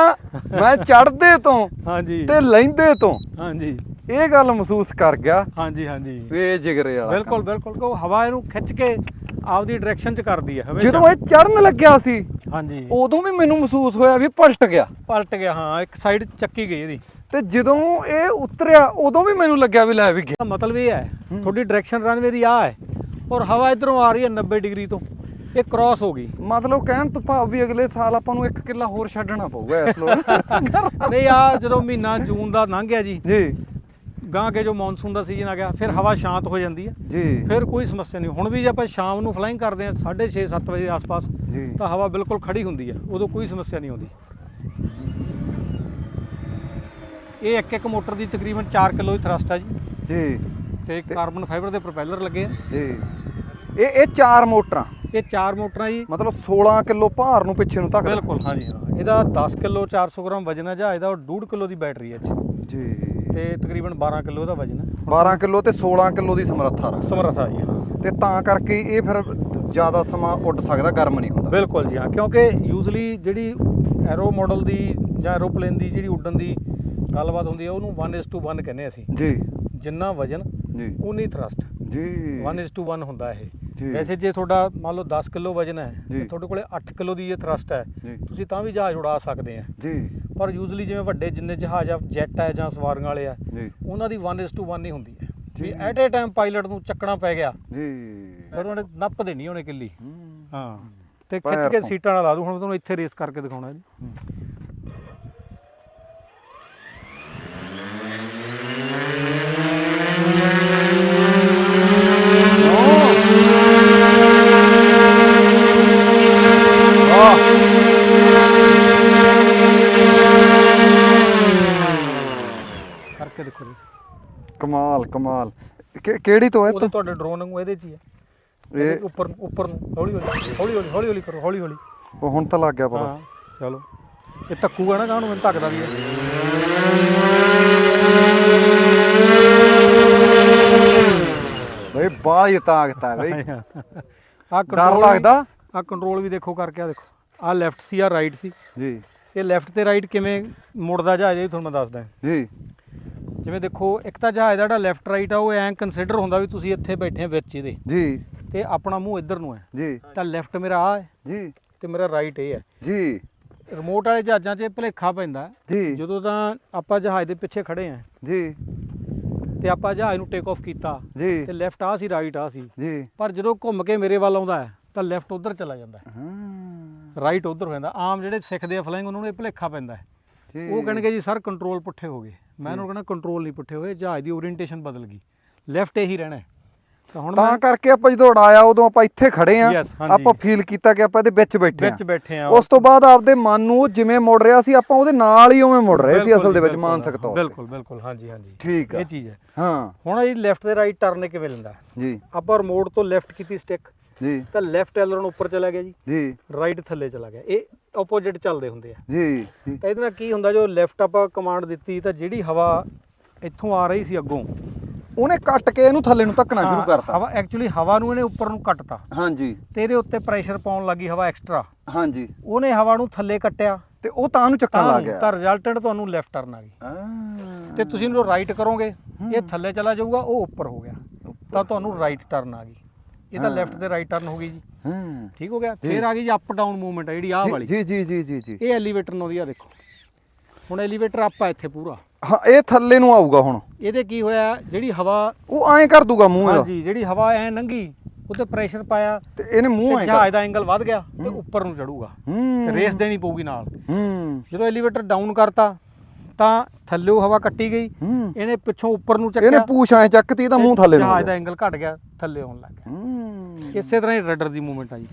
ਮੈਂ ਚੜਦੇ ਤੋਂ ਹਾਂਜੀ। ਤੇ ਲੈਂਦੇ ਤੋਂ ਹਾਂਜੀ। ਇਹ ਗੱਲ ਮਹਿਸੂਸ ਕਰ ਗਿਆ ਹਾਂਜੀ ਹਾਂਜੀ। ਇਹ ਜਿਗਰੇ ਵਾਲਾ ਬਿਲਕੁਲ ਬਿਲਕੁਲ ਕੋ ਹਵਾ ਇਹਨੂੰ ਖਿੱਚ ਕੇ ਆਪਦੀ ਡਾਇਰੈਕਸ਼ਨ ਚ ਕਰਦੀ ਹੈ। ਹਮੇਸ਼ਾ। ਜਦੋਂ ਇਹ ਚੜਨ ਲੱਗਿਆ ਸੀ ਹਾਂਜੀ। ਉਦੋਂ ਵੀ ਮੈਨੂੰ ਮਹਿਸੂਸ ਹੋਇਆ ਵੀ ਪਲਟ ਗਿਆ। ਪਲਟ ਗਿਆ ਹਾਂ ਇੱਕ ਸਾਈਡ ਚੱਕੀ ਗਈ ਇਹਦੀ। ਤੇ ਜਦੋਂ ਇਹ ਉਤਰਿਆ ਉਦੋਂ ਵੀ ਮੈਨੂੰ ਲੱਗਿਆ ਵੀ ਲੈ ਵੀ ਗਿਆ। ਮਤਲਬ ਇਹ ਹੈ ਤੁਹਾਡੀ ਡਾਇਰੈਕਸ਼ਨ ਰਨਵੇ ਦੀ ਆ ਹੈ ਔਰ ਹਵਾ ਇਧਰੋਂ ਆ ਰਹੀ ਹੈ 90 ਡਿਗਰੀ ਤੋਂ। ਇਹ ਕ੍ਰਾਸ ਹੋ ਗਈ। ਮਤਲਬ ਕਹਿਣ ਤੋਂ ਭਾਵ ਵੀ ਅਗਲੇ ਸਾਲ ਆਪਾਂ ਨੂੰ ਇੱਕ ਕਿੱਲਾ ਹੋਰ ਛੱਡਣਾ ਪਊਗਾ ਇਸ ਲੋ *laughs* ਨਹੀਂ ਆ ਜਦੋਂ ਮਹੀਨਾ ਜੂਨ ਦਾ ਲੰਘ ਗਿਆ ਜੀ ਜੀ। ਗਾਂ ਕੇ ਜੋ ਮੌਨਸੂਨ ਦਾ ਸੀਜ਼ਨ ਆ ਗਿਆ ਫਿਰ ਹਵਾ ਸ਼ਾਂਤ ਹੋ ਜਾਂਦੀ ਹੈ। ਜੀ। ਫਿਰ ਕੋਈ ਸਮੱਸਿਆ ਨਹੀਂ। ਹੁਣ ਵੀ ਜੇ ਆਪਾਂ ਸ਼ਾਮ ਨੂੰ ਫਲਾਈਂਗ ਕਰਦੇ ਹਾਂ 6:30 7 ਵਜੇ ਆਸ-ਪਾਸ ਤਾਂ ਹਵਾ ਬਿਲਕੁਲ ਖੜੀ ਹੁੰਦੀ ਹੈ। ਉਦੋਂ ਕੋਈ ਸਮੱਸਿਆ ਨਹੀਂ ਆਉਂਦੀ। ਇਹ ਇੱਕ ਇੱਕ ਮੋਟਰ ਦੀ ਤਕਰੀਬਨ 4 ਕਿਲੋ ਦੀ ਥਰਸਟ ਹੈ ਜੀ। ਜੀ। ਤੇ ਕਾਰਬਨ ਫਾਈਬਰ ਦੇ ਪ੍ਰੋਪੈਲਰ ਲੱਗੇ ਆ। ਜੀ। ਇਹ ਇਹ ਚਾਰ ਮੋਟਰਾਂ। ਇਹ ਚਾਰ ਮੋਟਰਾਂ ਜੀ। ਮਤਲਬ 16 ਕਿਲੋ ਭਾਰ ਨੂੰ ਪਿੱਛੇ ਨੂੰ ਧੱਕ ਬਿਲਕੁਲ ਹਾਂਜੀ ਹਾਂ। ਇਹਦਾ 10 ਕਿਲੋ 400 ਗ੍ਰਾਮ ਵਜਨ ਹੈ ਜਹਾਜ਼ ਦਾ ਔਰ 1.5 ਕਿਲੋ ਦੀ ਬੈਟਰੀ ਹੈ ਜੀ। ਤੇ ਤਕਰੀਬਨ 12 ਕਿਲੋ ਦਾ ਵਜਨ ਹੈ 12 ਕਿਲੋ ਤੇ 16 ਕਿਲੋ ਦੀ ਸਮਰੱਥਾ ਸਮਰੱਥਾ ਜੀ ਤੇ ਤਾਂ ਕਰਕੇ ਇਹ ਫਿਰ ਜ਼ਿਆਦਾ ਸਮਾਂ ਉੱਡ ਸਕਦਾ ਗਰਮ ਨਹੀਂ ਹੁੰਦਾ। ਬਿਲਕੁਲ ਜੀ ਹਾਂ। ਕਿਉਂਕਿ ਯੂਜ਼ਲੀ ਜਿਹੜੀ ਐਰੋ ਮਾਡਲ ਦੀ ਜਾਂ ਐਰੋਪਲੇਨ ਦੀ ਜਿਹੜੀ ਉੱਡਣ ਦੀ ਗੱਲਬਾਤ ਹੁੰਦੀ ਹੈ ਉਹਨੂੰ 1:1 ਕਹਿੰਦੇ ਅਸੀਂ। ਜੀ। ਜਿੰਨਾ ਵਜਨ ਜੀ। ਉਨੀ ਥਰਸਟ ਜੀ। 1:1 ਹੁੰਦਾ ਇਹ। ਵੈਸੇ ਜੇ ਤੁਹਾਡਾ ਮੰਨ ਲਓ 10 ਕਿਲੋ ਵਜਨ ਹੈ। ਤੇ ਤੁਹਾਡੇ ਕੋਲੇ 8 ਕਿਲੋ ਦੀ ਇਹ ਥਰਸਟ ਹੈ ਤੁਸੀਂ ਤਾਂ ਵੀ ਜਹਾਜ਼ ਉਡਾ ਸਕਦੇ ਆ ਜੀ। ਪਰ ਯੂਜ਼ਲੀ ਜਿਵੇਂ ਵੱਡੇ ਜਿੰਨੇ ਜਹਾਜ਼ ਆ ਜੈਟ ਹੈ ਜਾਂ ਸਵਾਰੀਆਂ ਵਾਲੇ ਆ ਉਹਨਾਂ ਦੀ 1:1 ਹੀ ਹੁੰਦੀ ਹੈ। ਵੀ। ਐਟ ਏ ਟਾਈਮ ਪਾਇਲਟ ਨੂੰ ਚੱਕਣਾ ਪੈ ਗਿਆ ਜੀ। ਫਿਰ ਉਹਨੇ ਨੱਪ ਦੇਣੀ ਉਹਨੇ ਕਿੱਲੀ। ਹੂੰ। ਤੇ ਪੈਰ ਖਿੱਚ ਕੇ। ਸੀਟਾਂ ਨਾਲ ਲਾ ਦੂੰ ਹੁਣ ਤੁਹਾਨੂੰ ਇੱਥੇ ਰੇਸ ਕਰਕੇ ਦਿਖਾਉਣਾ ਜੀ ਕਰਕੇ ਦੇਖੋ ਜੀ ਕਮਾਲ ਕਮਾਲ। ਕਿ- ਕਿਹੜੀ ਤੋਂ ਹੈ ਉਹਦੇ ਤੁਹਾਡੇ ਡਰੋਨ ਵਾਂਗੂ ਇਹਦੇ 'ਚ ਹੀ ਹੈ। ਇਹ ਉੱਪਰ ਨੂੰ- ਉੱਪਰ ਨੂੰ ਹੌਲੀ ਹੌਲੀ ਹੌਲੀ ਹੌਲੀ ਹੌਲੀ ਹੌਲੀ ਕਰੋ ਹੌਲੀ ਹੌਲੀ। ਉਹ ਹੁਣ ਤਾਂ ਲੱਗ ਗਿਆ ਪਤਾ। ਹਾਂ ਚਲੋ। ਇਹ ਧੱਕੂਗਾ ਨਾ ਕਾਹਨੂੰ ਮੈਨੂੰ ਧੱਕਦਾ ਵੀ ਹੈ। ਬਈ ਬਾਹਲੀ ਤਾਕਤ ਹੈ ਬਈ। ਆ ਡਰ ਲੱਗਦਾ? ਆ ਕੰਟਰੋਲ ਵੀ ਦੇਖੋ ਕਰਕੇ ਆ ਦੇਖੋ। ਆ ਲੈਫਟ ਸੀ ਆ ਰਾਈਟ ਸੀ। ਜੀ। ਇਹ ਲੈਫਟ ਤੇ ਰਾਈਟ ਕਿਵੇਂ ਮੁੜਦਾ ਜਹਾਜ਼ ਇਹ ਤੁਹਾਨੂੰ ਮੈਂ ਦੱਸਦਾ। ਜੀ। ਜਿਵੇਂ ਦੇਖੋ ਇੱਕ ਤਾਂ ਜਹਾਜ਼ ਦਾ ਜਿਹੜਾ ਲੈਫਟ ਰਾਈਟ ਆ ਉਹ ਐਂ ਕੰਸੀਡਰ ਹੁੰਦਾ ਵੀ ਤੁਸੀਂ ਇੱਥੇ ਬੈਠੇ ਆ ਵਿੱਚ ਇਹਦੇ। ਜੀ। ਤੇ ਆਪਣਾ ਮੂੰਹ ਇੱਧਰ ਨੂੰ ਹੈ ਜੀ। ਤਾਂ ਲੈਫਟ ਮੇਰਾ ਆ ਹੈ ਜੀ। ਤੇ ਮੇਰਾ ਰਾਈਟ ਇਹ ਹੈ ਜੀ। ਰਿਮੋਟ ਵਾਲੇ ਜਹਾਜ਼ਾਂ 'ਚ ਇਹ ਭੁਲੇਖਾ ਪੈਂਦਾ। ਜੀ। ਜਦੋਂ ਤਾਂ ਆਪਾਂ ਜਹਾਜ਼ ਦੇ ਪਿੱਛੇ ਖੜੇ ਆ ਜੀ। ਤੇ ਆਪਾਂ ਜਹਾਜ਼ ਨੂੰ ਟੇਕ ਆਫ ਕੀਤਾ। ਜੀ। ਤੇ ਲੈਫਟ ਆ ਸੀ ਰਾਈਟ ਆ ਸੀ। ਜੀ। ਪਰ ਜਦੋਂ ਘੁੰਮ ਕੇ ਮੇਰੇ ਵੱਲ ਆਉਂਦਾ ਹੈ ਤਾਂ ਲੈਫਟ ਉਧਰ ਚਲਾ ਜਾਂਦਾ ਹੈ। ਰਾਈਟ ਉਧਰ ਹੋ ਜਾਂਦਾ। ਆਮ ਜਿਹੜੇ ਸਿੱਖਦੇ ਆ ਫਲਾਈਂਗ ਉਹਨਾਂ ਨੂੰ ਇਹ ਭੁਲੇਖਾ ਪੈਂਦਾ ਹੈ ਉਹ ਕਹਿਣਗੇ ਜੀ ਸਰ ਕੰਟਰੋਲ ਪੁੱਠੇ ਹੋ ਗਏ। ਮੈਂ ਉਹਨੂੰ ਕਹਿੰਦਾ ਕੰਟਰੋਲ ਨਹੀਂ ਪੁੱਠੇ ਹੋਏ ਜਹਾਜ਼ ਦੀ ਓਰੀਐਂਟੇਸ਼ਨ ਬਦਲ ਗਈ। ਲੈਫਟ ਇਹੀ ਰਹਿਣਾ ਹੈ। ਤਾਂ ਹੁਣ ਤਾਂ ਕਰਕੇ ਆਪਾਂ ਜਦੋਂ ਉਡਾਇਆ ਉਦੋਂ ਆਪਾਂ ਇੱਥੇ ਖੜੇ ਆ। ਆਪਾਂ ਫੀਲ ਕੀਤਾ ਕਿ ਆਪਾਂ ਇਹਦੇ ਵਿੱਚ ਬੈਠੇ ਵਿੱਚ ਆ ਬੈਠੇ ਆ ਉਸ ਤੋਂ ਬਾਅਦ ਆਪਦੇ ਮਨ ਨੂੰ ਉਹ ਜਿਵੇਂ ਮੁੜ ਰਿਹਾ ਸੀ ਆਪਾਂ ਉਹਦੇ ਨਾਲ ਹੀ ਉਵੇਂ ਮੁੜ ਰਹੇ ਸੀ ਅਸਲ ਦੇ ਵਿੱਚ ਮਾਨਸਿਕ ਤੌਰ ਬਿਲਕੁਲ ਬਿਲਕੁਲ। ਹਾਂਜੀ ਹਾਂਜੀ। ਠੀਕ ਆ। ਇਹ ਚੀਜ਼ ਹੈ। ਹਾਂ। ਹੁਣ ਇਹ ਲੈਫਟ ਤੇ ਰਾਈਟ ਟਰਨ ਕਿਵੇਂ ਲੈਂਦਾ? ਜੀ। ਆਪਾਂ ਰਿਮੋਟ ਤੋਂ ਲੈਫਟ ਕੀਤੀ ਸਟਿਕ ਜੀ। ਤਾਂ ਲੈਫਟ ਐਲਰਨ ਉੱਪਰ ਚਲਾ ਗਿਆ ਜੀ। ਜੀ। ਰਾਈਟ ਥੱਲੇ ਚਲਾ ਗਿਆ। ਇਹ ਆਪੋਜ਼ਿਟ ਚੱਲਦੇ ਹੁੰਦੇ ਆ। ਜੀ। ਤਾਂ ਇਹਦੇ ਨਾਲ ਕੀ ਹੁੰਦਾ ਜੋ ਲੈਫਟ ਆਪਾਂ ਕਮਾਂਡ ਦਿੱਤੀ ਤਾਂ ਜਿਹੜੀ ਹਵਾ ਇੱਥੋਂ ਆ ਰਹੀ ਸੀ ਅੱਗੋਂ ਉਹਨੇ ਕੱਟ ਕੇ ਇਹਨੂੰ ਥੱਲੇ ਨੂੰ ਧੱਕਣਾ ਸ਼ੁਰੂ ਕਰਤਾ। ਹਵਾ ਐਕਚੁਅਲੀ ਹਵਾ ਨੂੰ ਇਹਨੇ ਉੱਪਰ ਨੂੰ ਕੱਟਤਾ। ਹਾਂਜੀ। ਤੇ ਇਹਦੇ ਉੱਤੇ ਪ੍ਰੈਸ਼ਰ ਪਾਉਣ ਲੱਗੀ ਹਵਾ ਐਕਸਟਰਾ ਹਾਂਜੀ। ਉਹਨੇ ਹਵਾ ਨੂੰ ਥੱਲੇ ਕੱਟਿਆ। ਤੇ ਉਹ ਤਾਂ ਨੂੰ ਚੱਕਣ ਲੱਗ ਗਿਆ। ਤਾਂ ਰਿਜ਼ਲਟੈਂਟ ਤੁਹਾਨੂੰ ਲੈਫਟ ਟਰਨ ਆ ਗਈ। ਹਾਂ। ਤੇ ਤੁਸੀਂ ਇਹਨੂੰ ਰਾਈਟ ਕਰੋਗੇ ਇਹ ਥੱਲੇ ਚਲਾ ਜਾਊਗਾ ਉਹ ਉੱਪਰ ਹੋ ਗਿਆ। ਤਾਂ ਤੁਹਾਨੂੰ ਰਾਈਟ ਟਰਨ ਆ ਗਈ। ਇਹ ਤਾਂ ਲੈਫਟ ਤੇ ਰਾਈਟ ਟਰਨ ਹੋ ਗਈ ਜੀ। ਹਾਂ। ਠੀਕ ਹੋ ਗਿਆ? ਫਿਰ ਆ ਗਈ ਜੀ ਅਪ ਡਾਊਨ ਮੂਵਮੈਂਟ ਜਿਹੜੀ ਆਹ ਵਾਲੀ। ਜੀ ਜੀ ਜੀ ਜੀ ਜੀ। ਇਹ ਐਲੀਵੇਟਰ ਨੂੰ ਆ ਦੇਖੋ। ਹੁਣ ਐਲੀਵੇਟਰ ਅਪ ਆ ਇੱਥੇ ਪੂਰਾ। ਹਾਂ ਇਹ ਥੱਲੇ ਨੂੰ ਆਊਗਾ ਹੁਣ। ਇਹਦੇ ਕੀ ਹੋਇਆ? ਜਿਹੜੀ ਹਵਾ ਉਹ ਐਂ ਕਰ ਦੂਗਾ ਮੂੰਹ ਇਹਦਾ। ਹਾਂਜੀ ਜਿਹੜੀ ਹਵਾ ਐ ਲੰਘੀ ਉੱਤੇ ਪ੍ਰੈਸ਼ਰ ਪਾਇਆ। ਤੇ ਇਹਨੇ ਮੂੰਹ ਐਂ ਜਹਾਜ਼ ਦਾ ਐਂਗਲ ਵੱਧ ਗਿਆ ਤੇ ਉੱਪਰ ਨੂੰ ਚੜੂਗਾ। ਰੇਸ ਦੇਣੀ ਪਊਗੀ ਨਾਲ। ਜਦੋਂ ਐਲੀਵੇਟਰ ਡਾਊਨ ਕਰਤਾ ਤਾਂ ਥੱਲੇੋਂ ਹਵਾ ਕੱਟੀ ਗਈ। ਹੂੰ। ਇਹਨੇ ਪਿੱਛੋਂ ਉੱਪਰ ਨੂੰ ਇਹਨੇ ਚੱਕਿਆ ਪੂਛ ਐਂ ਚੱਕਤੀ ਤਾਂ ਮੂੰਹ ਥੱਲੇ ਨੂੰ ਹੋ ਜਹਾਜ਼ ਦਾ ਗਿਆ ਐਂਗਲ ਘਟ ਗਿਆ ਥੱਲੇ ਆਉਣ ਲੱਗ ਗਿਆ। ਹੂੰ। ਇਸੇ ਤਰ੍ਹਾਂ ਹੀ ਰਡਰ ਦੀ ਮੂਵਮੈਂਟ ਆ ਜੀ।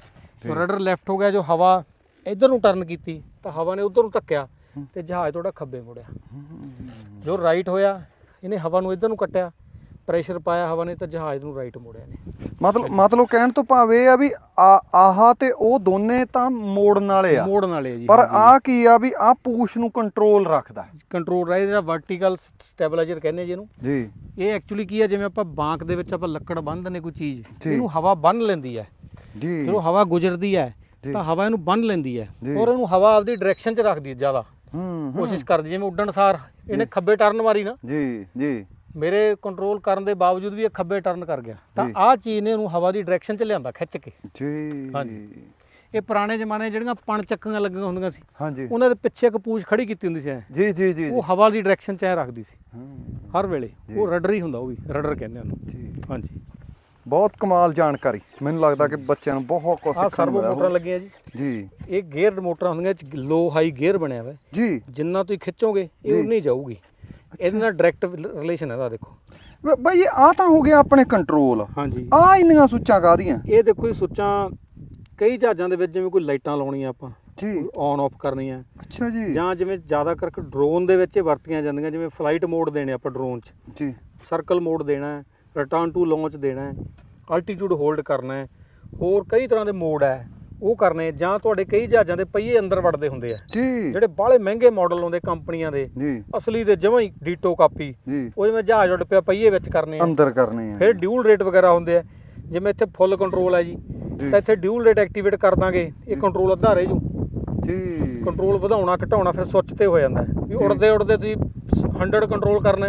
ਜੋ ਰਡਰ ਲੈਫਟ ਹੋ ਗਿਆ ਜੋ ਹਵਾ ਇੱਧਰ ਨੂੰ ਟਰਨ ਕੀਤੀ ਤਾਂ ਹਵਾ ਨੇ ਉੱਧਰ ਨੂੰ ਧੱਕਿਆ ਤੇ ਜਹਾਜ਼ ਥੋੜਾ ਖੱਬੇ ਮੁੜਿਆ। ਜੋ ਰਾਈਟ ਹੋਇਆ ਇਹਨੇ ਹਵਾ ਨੂੰ ਇੱਧਰ ਨੂੰ ਕੱਟਿਆ। ਪ੍ਰੈਸ਼ਰ ਪਾਇਆ ਹਵਾ ਨੇ ਤਾਂ ਜਹਾਜ਼ ਨੂੰ ਰਾਈਟ ਮੋੜਿਆ ਨੇ। ਮਤਲਬ ਮਤਲਬ ਕਹਿਣ ਤੋਂ ਭਾਵ ਇਹ ਆ ਵੀ ਆ- ਆਹ ਤੇ ਉਹ ਦੋਨੇ ਤਾਂ ਮੋੜਨ ਵਾਲੇ ਆ। ਮੋੜਨ ਵਾਲੇ ਆ ਜੀ ਪਰ ਆ ਕੀ ਆ ਵੀ ਆ ਪੂਛ ਨੂੰ ਕੰਟਰੋਲ ਰੱਖਦਾ ਕੰਟਰੋਲ ਰਾਈ ਜਿਹੜਾ ਵਰਟੀਕਲ ਸਟੈਬਲਾਈਜ਼ਰ ਕਹਿੰਦੇ ਜੀ ਇਹਨੂੰ ਜੀ। ਇਹ ਐਕਚੁਅਲੀ ਕੀ ਹੈ ਜਿਵੇਂ ਆਪਾਂ ਬਾਂਕ ਦੇ ਵਿੱਚ ਆਪਾਂ ਲੱਕੜ ਬੰਨ੍ਹ ਦਿੰਦੇ ਕੋਈ ਚੀਜ਼ ਜੀ। ਇਹਨੂੰ ਹਵਾ ਬੰਨ ਲੈਂਦੀ ਹੈ। ਜੀ। ਜਦੋਂ ਹਵਾ ਗੁਜ਼ਰਦੀ ਹੈ ਜੀ। ਤਾਂ ਹਵਾ ਇਹਨੂੰ ਬੰਨ ਲੈਂਦੀ ਹੈ ਜੀ। ਔਰ ਇਹਨੂੰ ਹਵਾ ਆਪਦੀ ਡਾਇਰੈਕਸ਼ਨ 'ਚ ਰੱਖਦੀ ਹੈ ਜ਼ਿਆਦਾ। ਹੂੰ ਕੋਸ਼ਿਸ਼ ਕਰਦੀ ਜਿਵੇਂ ਉੱਡਣ ਸਾਰ ਇਹਨੇ ਖੱਬੇ ਟਰਨ ਮਾਰੀ ਨਾ। ਜੀ ਜੀ। ਮੇਰੇ ਕੰਟਰੋਲ ਕਰਨ ਦੇ ਬਾਵਜੂਦ ਵੀ ਇਹ ਖੱਬੇ ਟਰਨ ਕਰ ਗਿਆ। ਤਾਂ ਜੀ। ਆਹ ਚੀਜ਼ ਨੇ ਉਹਨੂੰ ਹਵਾ ਦੀ ਡਾਇਰੈਕਸ਼ਨ 'ਚ ਲਿਆਂਦਾ ਖਿੱਚ ਕੇ। ਜੀ। ਹਾਂਜੀ। ਇਹ ਪੁਰਾਣੇ ਜ਼ਮਾਨੇ ਜਿਹੜੀਆਂ ਪਣ ਚੱਕੀਆਂ ਲੱਗੀਆਂ ਹੁੰਦੀਆਂ ਸੀ ਹਾਂਜੀ। ਉਹਨਾਂ ਦੇ ਪਿੱਛੇ ਇੱਕ ਪੂਛ ਖੜੀ ਕੀਤੀ ਹੁੰਦੀ ਸੀ ਐਂ। ਜੀ ਜੀ ਜੀ ਉਹ ਹਵਾ ਦੀ ਡਾਇਰੈਕਸ਼ਨ 'ਚ ਐ ਰੱਖਦੀ ਸੀ। ਹਰ ਵੇਲੇ। ਉਹ ਰਡਰ ਹੀ ਹੁੰਦਾ ਉਹ ਵੀ ਰਡਰ ਕਹਿੰਦੇ ਉਹਨੂੰ। ਜੀ। ਹਾਂਜੀ। ਬਹੁਤ ਕਮਾਲ ਜਾਣਕਾਰੀ। ਮੈਨੂੰ ਲੱਗਦਾ ਕਿ ਬੱਚਿਆਂ ਨੂੰ ਬਹੁਤ ਕੁਝ ਆਹ ਸਿੱਖਣ ਸਰਵੋ ਨੂੰ ਮਿਲਿਆ ਮੋਟਰਾਂ ਲੱਗੀਆਂ ਜੀ। ਜੀ। ਇਹ ਗੇਅਰ ਮੋਟਰਾਂ ਹੁੰਦੀਆਂ ਚ ਲੋ ਹਾਈ ਗੇਅਰ ਬਣਿਆ ਹੋਇਆ। ਹੈ। ਜੀ। ਜਿੰਨਾ ਤੁਸੀਂ ਖਿੱਚੋਗੇ ਇਹ ਜੀ। ਉਨੀ ਜਾਊਗੀ। ਇਹਦੇ ਨਾਲ ਡਾਇਰੈਕਟ ਰਿਲੇਸ਼ਨ ਹੈ ਇਹਦਾ ਦੇਖੋ। ਬਈ ਆ ਤਾਂ ਹੋ ਗਿਆ ਆਪਣੇ ਕੰਟਰੋਲ ਹਾਂਜੀ। ਆ ਇੰਨੀਆਂ ਸੁੱਚਾਂ ਕਾਦੀਆਂ ਇਹ ਦੇਖੋ ਇਹ ਸੁੱਚਾਂ ਕਈ ਜਹਾਜ਼ਾਂ ਦੇ ਵਿੱਚ ਜਿਵੇਂ ਕੋਈ ਲਾਈਟਾਂ ਲਾਉਣੀਆਂ ਆਪਾਂ ਜੀ। ਔਨ ਆਫ ਕਰਨੀਆਂ। ਅੱਛਾ ਜੀ। ਜਾਂ ਜਿਵੇਂ ਜ਼ਿਆਦਾ ਕਰਕੇ ਡਰੋਨ ਦੇ ਵਿੱਚ ਇਹ ਵਰਤੀਆਂ ਜਾਂਦੀਆਂ ਜਿਵੇਂ ਫਲਾਈਟ ਮੋਡ ਦੇਣੇ ਆਪਾਂ ਡਰੋਨ 'ਚ। ਜੀ। ਸਰਕਲ ਮੋਡ ਦੇਣਾ ਹੈ ਰਿਟਰਨ ਟੂ ਲਾਂਚ ਦੇਣਾ ਹੈ ਅਲਟੀਟਿਊਡ ਹੋਲਡ ਕਰਨਾ ਹੈ। ਹੋਰ ਕਈ ਤਰ੍ਹਾਂ ਦੇ ਮੋਡ ਹੈ। ਉਹ ਕਰਨੇ ਜਾਂ ਤੁਹਾਡੇ ਕਈ ਜਹਾਜ਼ਾਂ ਦੇ ਪਹੀਏ ਅੰਦਰ ਵੜਦੇ ਹੁੰਦੇ ਆ। ਜੀ। ਜਿਹੜੇ ਬਾਹਲੇ ਮਹਿੰਗੇ ਮਾਡਲ ਆਉਂਦੇ ਕੰਪਨੀਆਂ ਦੇ ਜੀ। ਅਸਲੀ ਦੇ ਜਮਾਂ ਹੀ ਡੀਟੋ ਕਾਪੀ ਜੀ। ਉਹ ਜਿਵੇਂ ਜਹਾਜ਼ ਉੱਡ ਪਿਆ ਪਹੀਏ ਵਿੱਚ ਕਰਨੇ ਆ। ਅੰਦਰ ਕਰਨੇ ਆ। ਫਿਰ ਡਿਊਲ ਰੇਟ ਵਗੈਰਾ ਹੁੰਦੇ ਆ। ਜਿਵੇਂ ਇੱਥੇ ਫੁੱਲ ਕੰਟਰੋਲ ਹੈ ਜੀ। ਤਾਂ ਇੱਥੇ ਡਿਊਲ ਰੇਟ ਐਕਟੀਵੇਟ ਕਰ ਦਾਂਗੇ। ਇਹ ਕੰਟਰੋਲ ਅੱਧਾ ਰਹਿ ਜੂ। ਜੀ। ਕੰਟਰੋਲ ਵਧਾਉਣਾ ਘਟਾਉਣਾ ਫਿਰ ਸੁੱਚ ਤੇ ਹੋ ਜਾਂਦਾ। ਵੀ ਉੜਦੇ ਉੜਦੇ ਤੁਸੀਂ 100 ਕੰਟਰੋਲ ਕਰਨਾ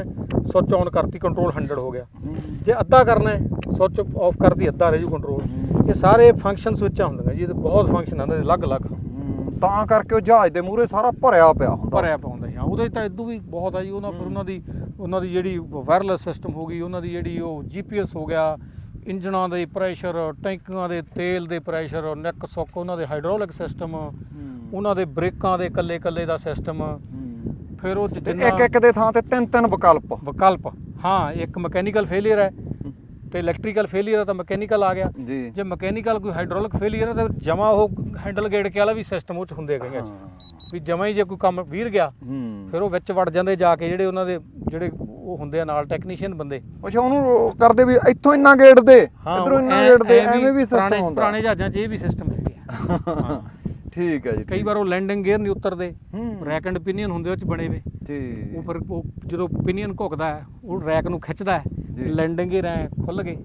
ਸੁੱਚ ਆਨ ਕਰਤੀ ਕੰਟਰੋਲ 100 ਹੋ ਗਿਆ। ਹੂੰ, ਜੇ ਅੱਧਾ ਕਰਨਾ ਹੈ ਸੁੱਚ ਆਫ ਕਰਦੀ ਅੱਧਾ ਰਹਿ ਜੂ ਕੰਟਰੋਲ ਇਹ ਸਾਰੇ ਫੰਕਸ਼ਨ ਸਵਿੱਚਾਂ ਹੁੰਦੀਆਂ ਜੀ ਇਹਦੇ ਬਹੁਤ ਫੰਕਸ਼ਨ ਆਉਂਦੇ ਨੇ ਅਲੱਗ-ਅਲੱਗ ਹੂੰ, ਤਾਂ ਕਰਕੇ ਉਹ ਜਹਾਜ਼ ਦੇ ਮੂਹਰੇ ਸਾਰਾ ਭਰਿਆ ਪਿਆ ਹੁੰਦਾ। ਭਰਿਆ ਪਾਉਂਦਾ ਹਾਂ ਉਹਦੇ ਤਾਂ ਇਦੋਂ ਵੀ ਬਹੁਤ ਆ ਜੀ ਉਹਨਾਂ ਫਿਰ ਉਹਨਾਂ ਦੀ ਉਹਨਾਂ ਦੀ ਜਿਹੜੀ ਵਾਇਰਲੈਸ ਸਿਸਟਮ ਹੋ ਗਈ ਉਹਨਾਂ ਦੀ ਜਿਹੜੀ ਉਹ ਜੀਪੀਐਸ ਹੋ ਗਿਆ ਇੰਜਣਾਂ ਦੇ ਪ੍ਰੈਸ਼ਰ ਟੈਂਕਾਂ ਦੇ ਤੇਲ ਦੇ ਪ੍ਰੈਸ਼ਰ ਨੈਕ ਸੁੱਕ ਉਹਨਾਂ ਦੇ ਹਾਈਡ੍ਰੋਲਿਕ ਸਿਸਟਮ ਹੂੰ, ਉਹਨਾਂ ਦੇ ਬ੍ਰੇਕਾਂ ਦੇ ਕੱਲੇ-ਕੱਲੇ ਦਾ ਸਿਸਟਮ ਹੂੰ। ਫਿਰ ਉਹ 'ਚ ਤੇ ਜਿੰਨਾ ਇੱਕ ਇੱਕ ਦੇ ਥਾਂ ਤੇ ਤਿੰਨ ਤਿੰਨ ਵਿਕਲਪ। ਵਿਕਲਪ। ਹਾਂ ਇੱਕ ਮਕੈਨੀਕਲ ਫੇਲਿਅਰ ਹੈ ਤੇ ਇਲੈਕਟ੍ਰੀਕਲ ਫੇਲਿਅਰ ਹੈ ਤਾਂ ਮਕੈਨੀਕਲ ਆ ਗਿਆ। ਜੀ। ਜੇ ਮਕੈਨੀਕਲ ਕੋਈ ਹਾਈਡ੍ਰੋਲਿਕ ਫੇਲਿਅਰ ਹੈ ਤਾਂ ਜਮਾ ਉਹ ਹੈਂਡਲ ਗੇੜ ਕੇ ਵਾਲਾ ਵੀ ਸਿਸਟਮ ਉਹ 'ਚ ਹੁੰਦੇ ਗਈਆਂ ਵੀ ਜਮਾ ਹੀ ਜੇ ਕੋਈ ਕੰਮ ਵੀਰ ਗਿਆ ਹੂੰ। ਫਿਰ ਉਹ ਵਿੱਚ ਵੜ ਜਾਂਦੇ ਜਾ ਕੇ ਜਿਹੜੇ ਉਹਨਾਂ ਦੇ ਜਿਹੜੇ ਉਹ ਹੁੰਦੇ ਆ ਨਾਲ ਟੈਕਨੀਸ਼ੀਅਨ ਬੰਦੇ। ਅੱਛਾ ਉਹਨੂੰ ਉਹ ਕਰਦੇ ਵੀ ਇੱਥੋਂ ਇੰਨਾ ਗੇੜ ਦੇ ਇਧਰੋਂ ਉਹ ਇੰਨਾ ਗੇੜ ਦੇ ਐਂ ਐਵੇਂ ਵੀ ਪੁਰਾਣੇ ਸਿਸਟਮ ਹੁੰਦਾ। ਪੁਰਾਣੇ ਜਹਾਜ਼ਾਂ 'ਚ ਇਹ ਵੀ ਸਿਸਟਮ ਹੈਗੇ ਆ। ਹਾਂ। *laughs* ਠੀਕ ਹੈ ਜੀ ਕਈ ਵਾਰ ਉਹ ਲੈਂਡਿੰਗ ਗੇਅਰ ਨਹੀਂ ਉਤਰਦੇ। ਰੈਕ ਐਂਡ ਪਿਨੀਅਨ ਹੁੰਦੇ ਉਹ 'ਚ ਬਣੇ ਵੇ। ਜੀ ਉਹ ਫਿਰ ਉਹ ਜਦੋਂ ਪਿਨੀਅਨ ਘੁੱਕਦਾ ਹੈ ਉਹ ਰੈਕ ਨੂੰ ਖਿੱਚਦਾ ਹੈ। ਲੈਂਡਿੰਗ ਗੇਅਰ ਐ ਖੁੱਲ ਗਏ।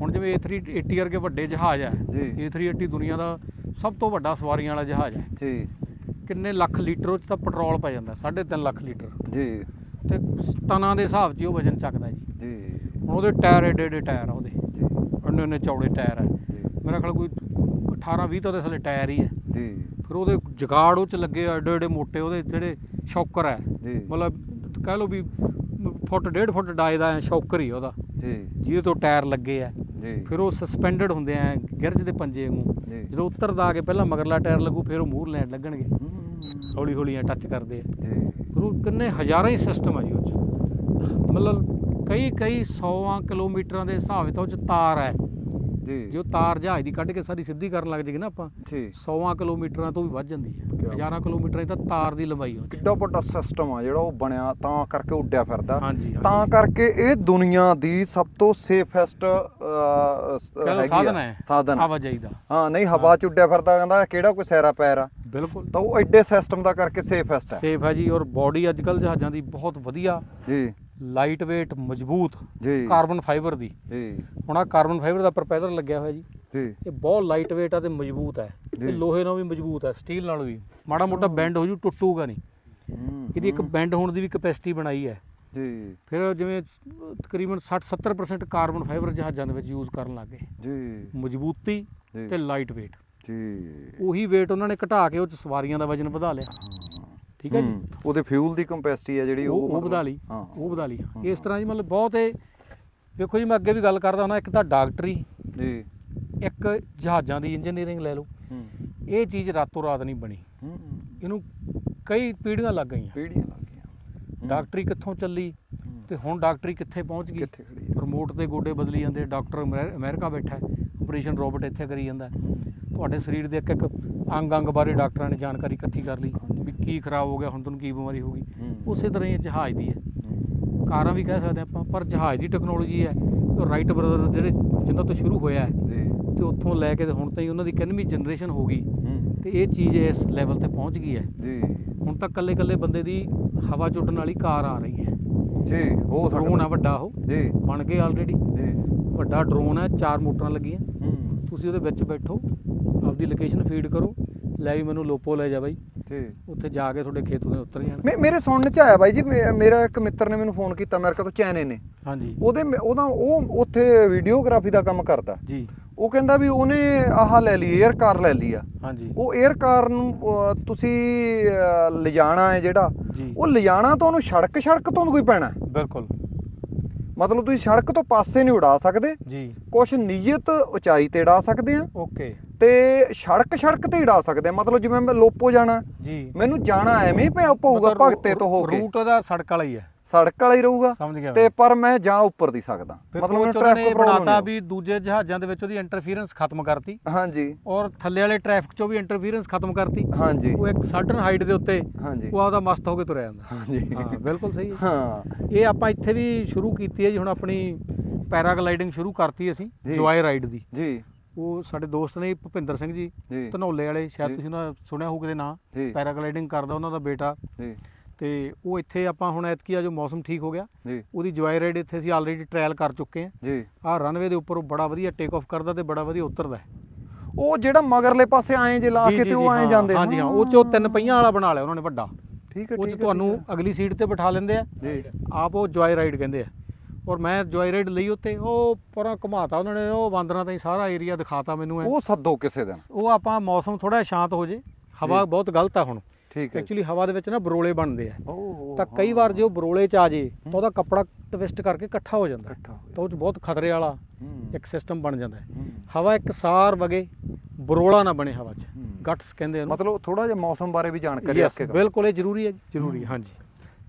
ਹੁਣ ਜਿਵੇਂ A380 ਵਰਗੇ ਵੱਡੇ ਜਹਾਜ਼ ਹੈ ਜੀ। A380 ਦੁਨੀਆ ਦਾ ਸਭ ਤੋਂ ਵੱਡਾ ਸਵਾਰੀਆਂ ਵਾਲਾ ਜਹਾਜ਼ ਹੈ। ਜੀ। ਕਿੰਨੇ ਲੱਖ ਲੀਟਰ ਉਹ 'ਚ ਤਾਂ ਪੈਟਰੋਲ ਪੈ ਜਾਂਦਾ 3.5 ਲੱਖ ਲੀਟਰ। ਜੀ। ਤੇ ਟਨਾਂ ਦੇ ਹਿਸਾਬ 'ਚ ਉਹ ਵਜਨ ਚੱਕਦਾ ਜੀ। ਜੀ। ਹੁਣ ਉਹਦੇ ਟਾਇਰ ਏਡੇ ਏਡੇ ਟਾਇਰ ਆ ਉਹਦੇ। ਜੀ। ਇੰਨੇ ਇੰਨੇ ਚੌੜੇ ਟਾਇਰ ਆ। ਮੇਰਾ ਖਿਆਲ ਕੋਈ 18 20 ਤਾਂ ਉਹਦੇ ਥੱਲੇ ਟਾਇਰ ਹੀ ਹੈ। ਜੀ। ਫਿਰ ਉਹਦੇ ਜਗਾੜ ਉਹ ਚ ਲੱਗੇ ਆ ਏਡੇ ਏਡੇ ਮੋਟੇ ਉਹਦੇ ਜਿਹੜੇ ਸ਼ੌਕਰ ਹੈ ਜੀ। ਮਤਲਬ ਕਹਿ ਲਓ ਵੀ ਫੁੱਟ ਡੇਢ ਫੁੱਟ ਡਾਏ ਦਾ ਸ਼ੌਕਰ ਹੀ ਆ ਉਹਦਾ। ਜੀ। ਜਿਹਦੇ ਤੋਂ ਟਾਇਰ ਲੱਗੇ ਆ। ਜੀ। ਫਿਰ ਉਹ ਸਸਪੈਂਡਡ ਹੁੰਦੇ ਆ ਗਿਰਜ ਦੇ ਪੰਜੇ ਵਾਂਗੂ। ਜੀ। ਜਦੋਂ ਉੱਤਰਦਾ ਆ ਕੇ ਪਹਿਲਾਂ ਮਗਰਲਾ ਟਾਇਰ ਲੱਗੂ ਫਿਰ ਉਹ ਮੂਹਰ ਲੈਣ ਲੱਗਣਗੇ। ਹੌਲੀ ਹੌਲੀ ਐ ਟੱਚ ਕਰਦੇ ਆ। ਜੀ। ਫਿਰ ਉਹ ਕਿੰਨੇ ਹਜ਼ਾਰਾਂ ਹੀ ਸਿਸਟਮ ਆ ਜੀ ਉਹ ਚ। ਮਤਲਬ ਕਈ ਕਈ ਸੌਆਂ ਕਿਲੋਮੀਟਰਾਂ ਦੇ ਹਿਸਾਬ ਨਾਲ ਉਹ ਚ ਤਾਰ ਹੈ ਜੀ। ਜੇ ਤਾਰ ਜਹਾਜ਼ ਦੀ ਕੱਢ ਕੇ ਸਾਰੀ ਸਿੱਧੀ ਕਰਨ ਲੱਗ ਜਾਈਏ ਨਾ ਆਪਾਂ ਜੀ। ਸੌਆਂ ਕਿਲੋਮੀਟਰਾਂ ਤੋਂ ਵੀ ਵੱਧ ਜਾਂਦੀ ਹੈ। ਕਿਆ ਹਜ਼ਾਰਾਂ ਕਿਲੋਮੀਟਰਾਂ ਦੀ ਤਾਂ ਤਾਰ ਦੀ ਲੰਬਾਈ ਹੋ ਕਿੱਡਾ ਵੱਡਾ ਸਿਸਟਮ ਆ ਜਿਹੜਾ ਉਹ ਬਣਿਆ ਤਾਂ ਕਰਕੇ ਉੱਡਿਆ ਫਿਰਦਾ। ਤਾਂ। ਕਰਕੇ ਇਹ ਦੁਨੀਆ ਦੀ ਸਭ ਤੋਂ ਸੇਫੈਸਟ ਸਾਧਨ ਹੈ ਸਾਧਨ। ਆਵਾਜਾਈ ਦਾ। ਹਾਂ ਨਹੀਂ ਹਵਾ ਚ ਉੱਡਿਆ ਫਿਰਦਾ ਕਹਿੰਦਾ ਕਿਹੜਾ ਕੋਈ ਸੈਰਾ ਪੈਰ ਆ? ਬਿਲਕੁਲ। ਤਾਂ ਉਹ ਐਡੇ ਸਿਸਟਮ ਦਾ ਕਰਕੇ ਸੇਫੈਸਟ ਹੈ। ਸੇਫ ਹੈ ਜੀ ਔਰ ਬਾਡੀ ਅੱਜ ਕੱਲ ਜਹਾਜ਼ਾਂ ਦੀ ਬਹੁਤ ਵਧੀਆ ਜੀ। ਲਾਈਟ weight ਮਜ਼ਬੂਤ ਜੀ। ਕਾਰਬਨ ਫਾਈਬਰ ਦੀ। ਜੀ। ਹੁਣ ਆ ਕਾਰਬਨ ਫਾਈਬਰ ਦਾ ਪ੍ਰੋਪੈਲਰ ਲੱਗਿਆ ਹੋਇਆ ਜੀ। ਜੀ। ਇਹ ਬਹੁਤ ਲਾਈਟ weight ਆ ਤੇ ਮਜ਼ਬੂਤ ਹੈ। ਇਹ ਲੋਹੇ ਨਾਲ ਵੀ ਮਜ਼ਬੂਤ ਹੈ ਸਟੀਲ ਨਾਲ ਵੀ। ਮਾੜਾ ਮੋਟਾ ਬੈਂਡ ਹੋ ਜੂ ਟੁੱਟੂਗਾ ਨਹੀਂ। ਹੂੰ, ਇਹਦੀ ਇੱਕ ਬੈਂਡ ਹੋਣ ਦੀ ਵੀ ਕਪੈਸਿਟੀ ਬਣਾਈ ਹੈ। ਜੀ। ਫਿਰ ਜਿਵੇਂ ਤਕਰੀਬਨ 60-70% ਕਾਰਬਨ ਫਾਈਬਰ ਜਹਾਜ਼ਾਂ ਦੇ ਵਿੱਚ ਯੂਜ਼ ਕਰਨ ਲੱਗੇ ਜੀ। ਮਜ਼ਬੂਤੀ। ਤੇ ਲਾਈਟ weight ਜੀ। ਉਹੀ weight ਉਹਨਾਂ ਨੇ ਘਟਾ ਕੇ ਉਹ ਚ ਸਵਾਰੀਆਂ ਦਾ ਵਜਨ ਵਧਾ ਲਿਆ। ਠੀਕ ਹੈ ਜੀ? ਹੂੰ, ਉਹਦੇ ਫਿਊਲ ਦੀ ਕੰਪੈਸਿਟੀ ਹੈ ਜਿਹੜੀ ਉਹ ਵਧਾ ਲਈ। ਹਾਂ। ਉਹ ਵਧਾ ਲਈ। ਇਸ ਤਰ੍ਹਾਂ ਜੀ ਮਤਲਬ ਬਹੁਤ ਇਹ ਵੇਖੋ ਜੀ ਮੈਂ ਅੱਗੇ ਵੀ ਗੱਲ ਕਰਦਾ ਹੁੰਦਾ ਇੱਕ ਤਾਂ ਡਾਕਟਰੀ ਜੀ। ਇੱਕ ਜਹਾਜ਼ਾਂ ਦੀ ਇੰਜੀਨੀਅਰਿੰਗ ਲੈ ਲਓ। ਹੂੰ। ਇਹ ਚੀਜ਼ ਰਾਤੋਂ ਰਾਤ ਨਹੀਂ ਬਣੀ। ਹੂੰ ਇਹਨੂੰ ਕਈ ਪੀੜ੍ਹੀਆਂ ਲੱਗ ਗਈਆਂ। ਪੀੜੀਆਂ ਲੱਗ ਗਈਆਂ। ਡਾਕਟਰੀ ਕਿੱਥੋਂ ਚੱਲੀ? ਤੇ ਹੁਣ ਡਾਕਟਰੀ ਕਿੱਥੇ ਪਹੁੰਚ ਗਈ? ਕਿੱਥੇ ਖੜੀ ਹੈ? ਰਿਮੋਟ ਤੇ ਗੋਡੇ ਬਦਲੀ ਜਾਂਦੇ ਡਾਕਟਰ ਅਮੈ- ਅਮਰੀਕਾ ਬੈਠਾ ਹੈ। ਆਪਰੇਸ਼ਨ ਰੋਬੋਟ ਇੱਥੇ ਕਰੀ ਜਾਂਦਾ ਹੈ। ਤੁਹਾਡੇ ਸਰੀਰ ਦੇ ਇੱਕ ਇੱਕ ਅੰਗ ਅੰਗ ਬਾਰੇ ਡਾਕਟਰਾਂ ਨੇ ਜਾਣਕਾਰੀ ਇਕੱਠੀ ਕਰ ਲਈ। ਵੀ ਕੀ ਖਰਾਬ ਹੋ ਗਿਆ ਹੁਣ ਤੁਹਾਨੂੰ ਕੀ ਬਿਮਾਰੀ ਹੋ ਗਈ। ਉਸੇ ਤਰ੍ਹਾਂ ਹੀ ਇਹ ਜਹਾਜ਼ ਦੀ ਹੈ। ਕਾਰਾਂ ਵੀ ਕਹਿ ਸਕਦੇ ਆਪਾਂ ਪਰ ਜਹਾਜ਼ ਦੀ ਟੈਕਨੋਲੋਜੀ ਹੈ। ਉਹ ਰਾਈਟ ਬ੍ਰਦਰ ਜਿਹੜੇ ਜਿਨ੍ਹਾਂ ਤੋਂ ਸ਼ੁਰੂ ਹੋਇਆ ਹੈ ਜੀ। ਤੇ ਉੱਥੋਂ ਲੈ ਕੇ ਹੁਣ ਤਾਈਂ ਉਹਨਾਂ ਦੀ 91ਵੀਂ ਜਨਰੇਸ਼ਨ ਹੋ ਗਈ। ਤੇ ਇਹ ਚੀਜ਼ ਇਸ ਲੈਵਲ ਤੇ ਪਹੁੰਚ ਗਈ ਹੈ। ਜੀ। ਹੁਣ ਤਾਂ ਕੱਲੇ ਕੱਲੇ ਬੰਦੇ ਦੀ ਹਵਾ ਚ ਉੱਡਣ ਵਾਲੀ ਕਾਰ ਆ ਰਹੀ ਹੈ। ਜੀ ਹੋ ਡਰੋਨ ਆ ਵੱਡਾ ਉਹ। ਜੀ। ਬਣ ਗਏ ਆਲਰੇਡੀ ਜੀ। ਵੱਡਾ ਡਰੋਨ ਹੈ ਚਾਰ ਮੋਟਰਾਂ ਲੱਗੀਆਂ। ਹੂੰ। ਤੁਸੀਂ ਉਹਦੇ ਵਿੱਚ ਬੈਠੋ ਆਪਦੀ ਲੋਕੇਸ਼ਨ ਫੀਡ ਕਰੋ। ਲੈ ਵੀ ਮੈਨੂੰ ਲੋਪੋ ਲੈ ਜਾ ਬਾਈ। ਉੱਥੇ ਜਾ ਕੇ ਤੁਹਾਡੇ ਖੇਤ ਤੋਂ ਉਤਰ ਜਾਣ। ਮੇ- ਮੇਰੇ ਸੁਣਨ ਚ ਆਇਆ ਬਾਈ ਜੀ ਮੇ- ਮੇਰਾ ਇੱਕ ਮਿੱਤਰ ਨੇ ਮੈਨੂੰ ਫੋਨ ਕੀਤਾ ਅਮਰੀਕਾ ਤੋਂ ਚੈਨੇ ਨੇ। ਹਾਂਜੀ। ਉਹਦੇ ਮੇ- ਉਹਦਾ ਉਹ ਉੱਥੇ ਵੀਡੀਓਗ੍ਰਾਫੀ ਦਾ ਕੰਮ ਕਰਦਾ। ਜੀ। ਉਹ ਕਹਿੰਦਾ ਵੀ ਉਹਨੇ ਆਹ ਲੈ ਲਈ 에ਅਰ ਕਾਰ ਲੈ ਲਈ ਆ। ਹਾਂਜੀ। ਉਹ 에ਅਰ ਕਾਰ ਨੂੰ ਅਹ, ਤੁਸੀਂ ਅਹ, ਲਿਜਾਣਾ ਹੈ ਜਿਹੜਾ ਜੀ। ਉਹ ਲਿਜਾਣਾ ਤਾਂ ਉਹਨੂੰ ਸੜਕ ਸੜਕ ਤੋਂ ਕੋਈ ਪੈਣਾ। ਹੈ। ਬਿਲਕੁਲ। ਮਤਲਬ ਤੁਸੀਂ ਸੜਕ ਤੋਂ ਪਾਸੇ ਨਹੀਂ ਉਡਾ ਸਕਦੇ। ਜੀ। ਕੁਝ ਨਿਯਤ ਉਚਾਈ ਤੇ ਉਡਾ ਸਕਦੇ ਆ। ਓਕੇ। ਤੇ ਸੜਕ ਸੜਕ ਤੇ ਉਡਾ ਸਕਦੇ ਆ। ਮਤਲਬ ਜਿਵੇਂ ਮੈਂ ਲੋਪੋ ਜਾਣਾ ਜੀ। ਮੈਨੂੰ ਜਾਣਾ ਐਵੇਂ ਪਿਆ ਪਊਗਾ ਭਗਤੇ ਤੋਂ ਹੋ ਕੇ। ਰੂਟ ਉਹਦਾ ਸੜਕ ਵਾਲਾ ਹੀ ਹੈ। ਸੜਕ ਵਾਲਾ ਹੀ ਰਹੂਗਾ। ਤੇ ਪਰ ਮੈਂ ਜਾਂ ਉੱਪਰ ਦੀ ਸਕਦਾ। ਮਤਲਬ problem ਬਣਾਤਾ ਵੀ ਦੂਜੇ ਜਹਾਜ਼ਾਂ ਦੇ ਵਿੱਚ ਉਹਦੀ ਇੰਟਰਫੀਰੈਂਸ ਖਤਮ ਕਰਤੀ। ਹਾਂਜੀ। ਔਰ ਥੱਲੇ ਵਾਲੇ ਟ੍ਰੈਫਿਕ 'ਚੋਂ ਵੀ ਇੰਟਰਫੀਰੈਂਸ ਖਤਮ ਕਰਤੀ। ਹਾਂਜੀ। ਉਹ ਇੱਕ ਸਰਟਨ ਹਾਈਟ ਦੇ ਉੱਤੇ ਉਹ ਆਪਦਾ ਮਸਤ ਹੋ ਕੇ ਤੁਰਿਆ ਜਾਂਦਾ। ਹਾਂਜੀ। ਹਾਂ ਬਿਲਕੁਲ ਸਹੀ ਹੈ। ਹਾਂ। ਇਹ ਆਪਾਂ ਇੱਥੇ ਵੀ ਸ਼ੁਰੂ ਕੀਤੀ ਹੈ ਜੀ ਹੁਣ ਆਪਣੀ ਪੈਰਾਗਲਾਈਡਿੰਗ ਸ਼ੁਰੂ ਕਰਤੀ ਅਸੀਂ ਜੀ। ਜੋਏ ਰਾਈਡ ਦੀ। ਜੀ। ਉਹ ਸਾਡੇ ਦੋਸਤ ਨੇ ਭੁਪਿੰਦਰ ਸਿੰਘ ਜੀ ਜੀ। ਧਨੌਲੇ ਵਾਲੇ ਸ਼ਾਇਦ ਜੀ। ਤੁਸੀਂ ਉਹਨਾਂ ਦਾ ਸੁਣਿਆ ਹੋਊ ਕਿਤੇ ਨਾਂ। ਜੀ। ਪੈਰਾਗਲਾਈਡਿੰਗ ਕਰਦਾ ਉਹਨਾਂ ਦਾ ਬੇਟਾ। ਜੀ। ਤੇ ਉਹ ਇੱਥੇ ਆਪਾਂ ਹੁਣ ਐਤਕੀ ਆ ਜੋ ਮੌਸਮ ਠੀਕ ਹੋ ਗਿਆ ਜੀ। ਉਹਦੀ ਜੋਏ ਰਾਈਡ ਇੱਥੇ ਅਸੀਂ ਆਲਰੇਡੀ ਟ੍ਰਾਇਲ ਕਰ ਚੁੱਕੇ ਹਾਂ। ਜੀ। ਆਹ ਰਨਵੇ ਦੇ ਉੱਪਰ ਉਹ ਬੜਾ ਵਧੀਆ ਟੇਕ ਆਫ ਕਰਦਾ ਤੇ ਬੜਾ ਵਧੀਆ ਉਤਰਦਾ ਹੈ। ਉਹ ਜਿਹੜਾ ਮਗਰਲੇ ਪਾਸੇ ਆਏ ਜੇ ਲਾ ਕੇ ਤੇ ਉਹ ਆਏ ਹਾਂ, ਜਾਂਦੇ ਹਾਂਜੀ ਹਾਂ ਉਹ ਚੋਂ ਤਿੰਨ ਪਹੀਆਂ ਵਾਲਾ ਬਣਾ ਲਿਆ ਉਹਨਾਂ ਨੇ ਵੱਡਾ। ਠੀਕ ਹੈ ਉਹ ਠੀਕ ਹੈ, ਤੁਹਾਨੂੰ ਅਗਲੀ ਸੀਟ ਤੇ ਬਿਠਾ ਲੈਂਦੇ ਆ। ਜੀ। ਆਪ ਉਹ ਜੋਏ ਰਾਈਡ ਕਹਿੰਦੇ ਆ। ਔਰ ਮੈਂ ਜੋਏ ਰਾਈਡ ਲਈ ਉੱਤੇ ਉਹ ਪਰਾਂ ਘੁਮਾਤਾ ਉਹਨਾਂ ਨੇ ਉਹ ਬਾਂਦਰਾਂ ਤਾਈਂ ਸਾਰਾ ਏਰੀਆ ਦਿਖਾਤਾ ਮੈਨੂੰ ਇਹ ਉਹ ਸੱਦੋ ਕਿਸੇ ਦਿਨ। ਉਹ ਆਪਾਂ ਮੌਸਮ ਥੋੜਾ ਸ਼ਾਂਤ ਹੋ ਜੇ। ਹਵਾ ਬਹੁਤ ਗਲਤ ਆ ਹੁਣ। ਠੀਕ ਹੈ। ਐਕਚੁਅਲੀ ਹਵਾ ਦੇ ਵਿੱਚ ਨਾ ਬਰੋਲੇ ਬਣਦੇ ਆ। ਤਾਂ ਕਈ ਵਾਰ ਜੇ ਉਹ ਬਰੋਲੇ ਚ ਆ ਜੇ ਤਾਂ ਉਹਦਾ ਕੱਪੜਾ ਟਵਿਸਟ ਕਰਕੇ ਇਕੱਠਾ ਹੋ ਜਾਂਦਾ। ਇਕੱਠਾ ਹੋ ਤਾਂ ਉਹ ਚ ਬਹੁਤ ਖਤਰੇ ਵਾਲਾ ਹੂੰ, ਇੱਕ ਸਿਸਟਮ ਬਣ ਜਾਂਦਾ ਹੈ। ਹੂੰ। ਹਵਾ ਇੱਕ ਸਾਰ ਵਗੇ ਬਰੋਲਾ ਨਾ ਬਣੇ ਹਵਾ 'ਚ। ਹੂੰ। ਗਟਸ ਕਹਿੰਦੇ ਉਹਨੂੰ। ਮਤਲਬ ਥੋੜਾ ਜਿਹਾ ਮੌਸਮ ਬਾਰੇ ਵੀ ਜਾਣਕਾਰੀ Yes, ਰੱਖ ਕਰੋ। ਬਿਲਕੁਲ ਇਹ ਜ਼ਰੂਰੀ ਹੈ ਜ਼ਰੂਰੀ ਹੈ, ਹਾਂਜੀ।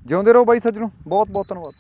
ਜਿਉਂਦੇ ਰਹੋ ਬਾਈ ਸੱਜਣੋ। ਬਹੁਤ ਬਹੁਤ ਧੰਨਵਾਦ।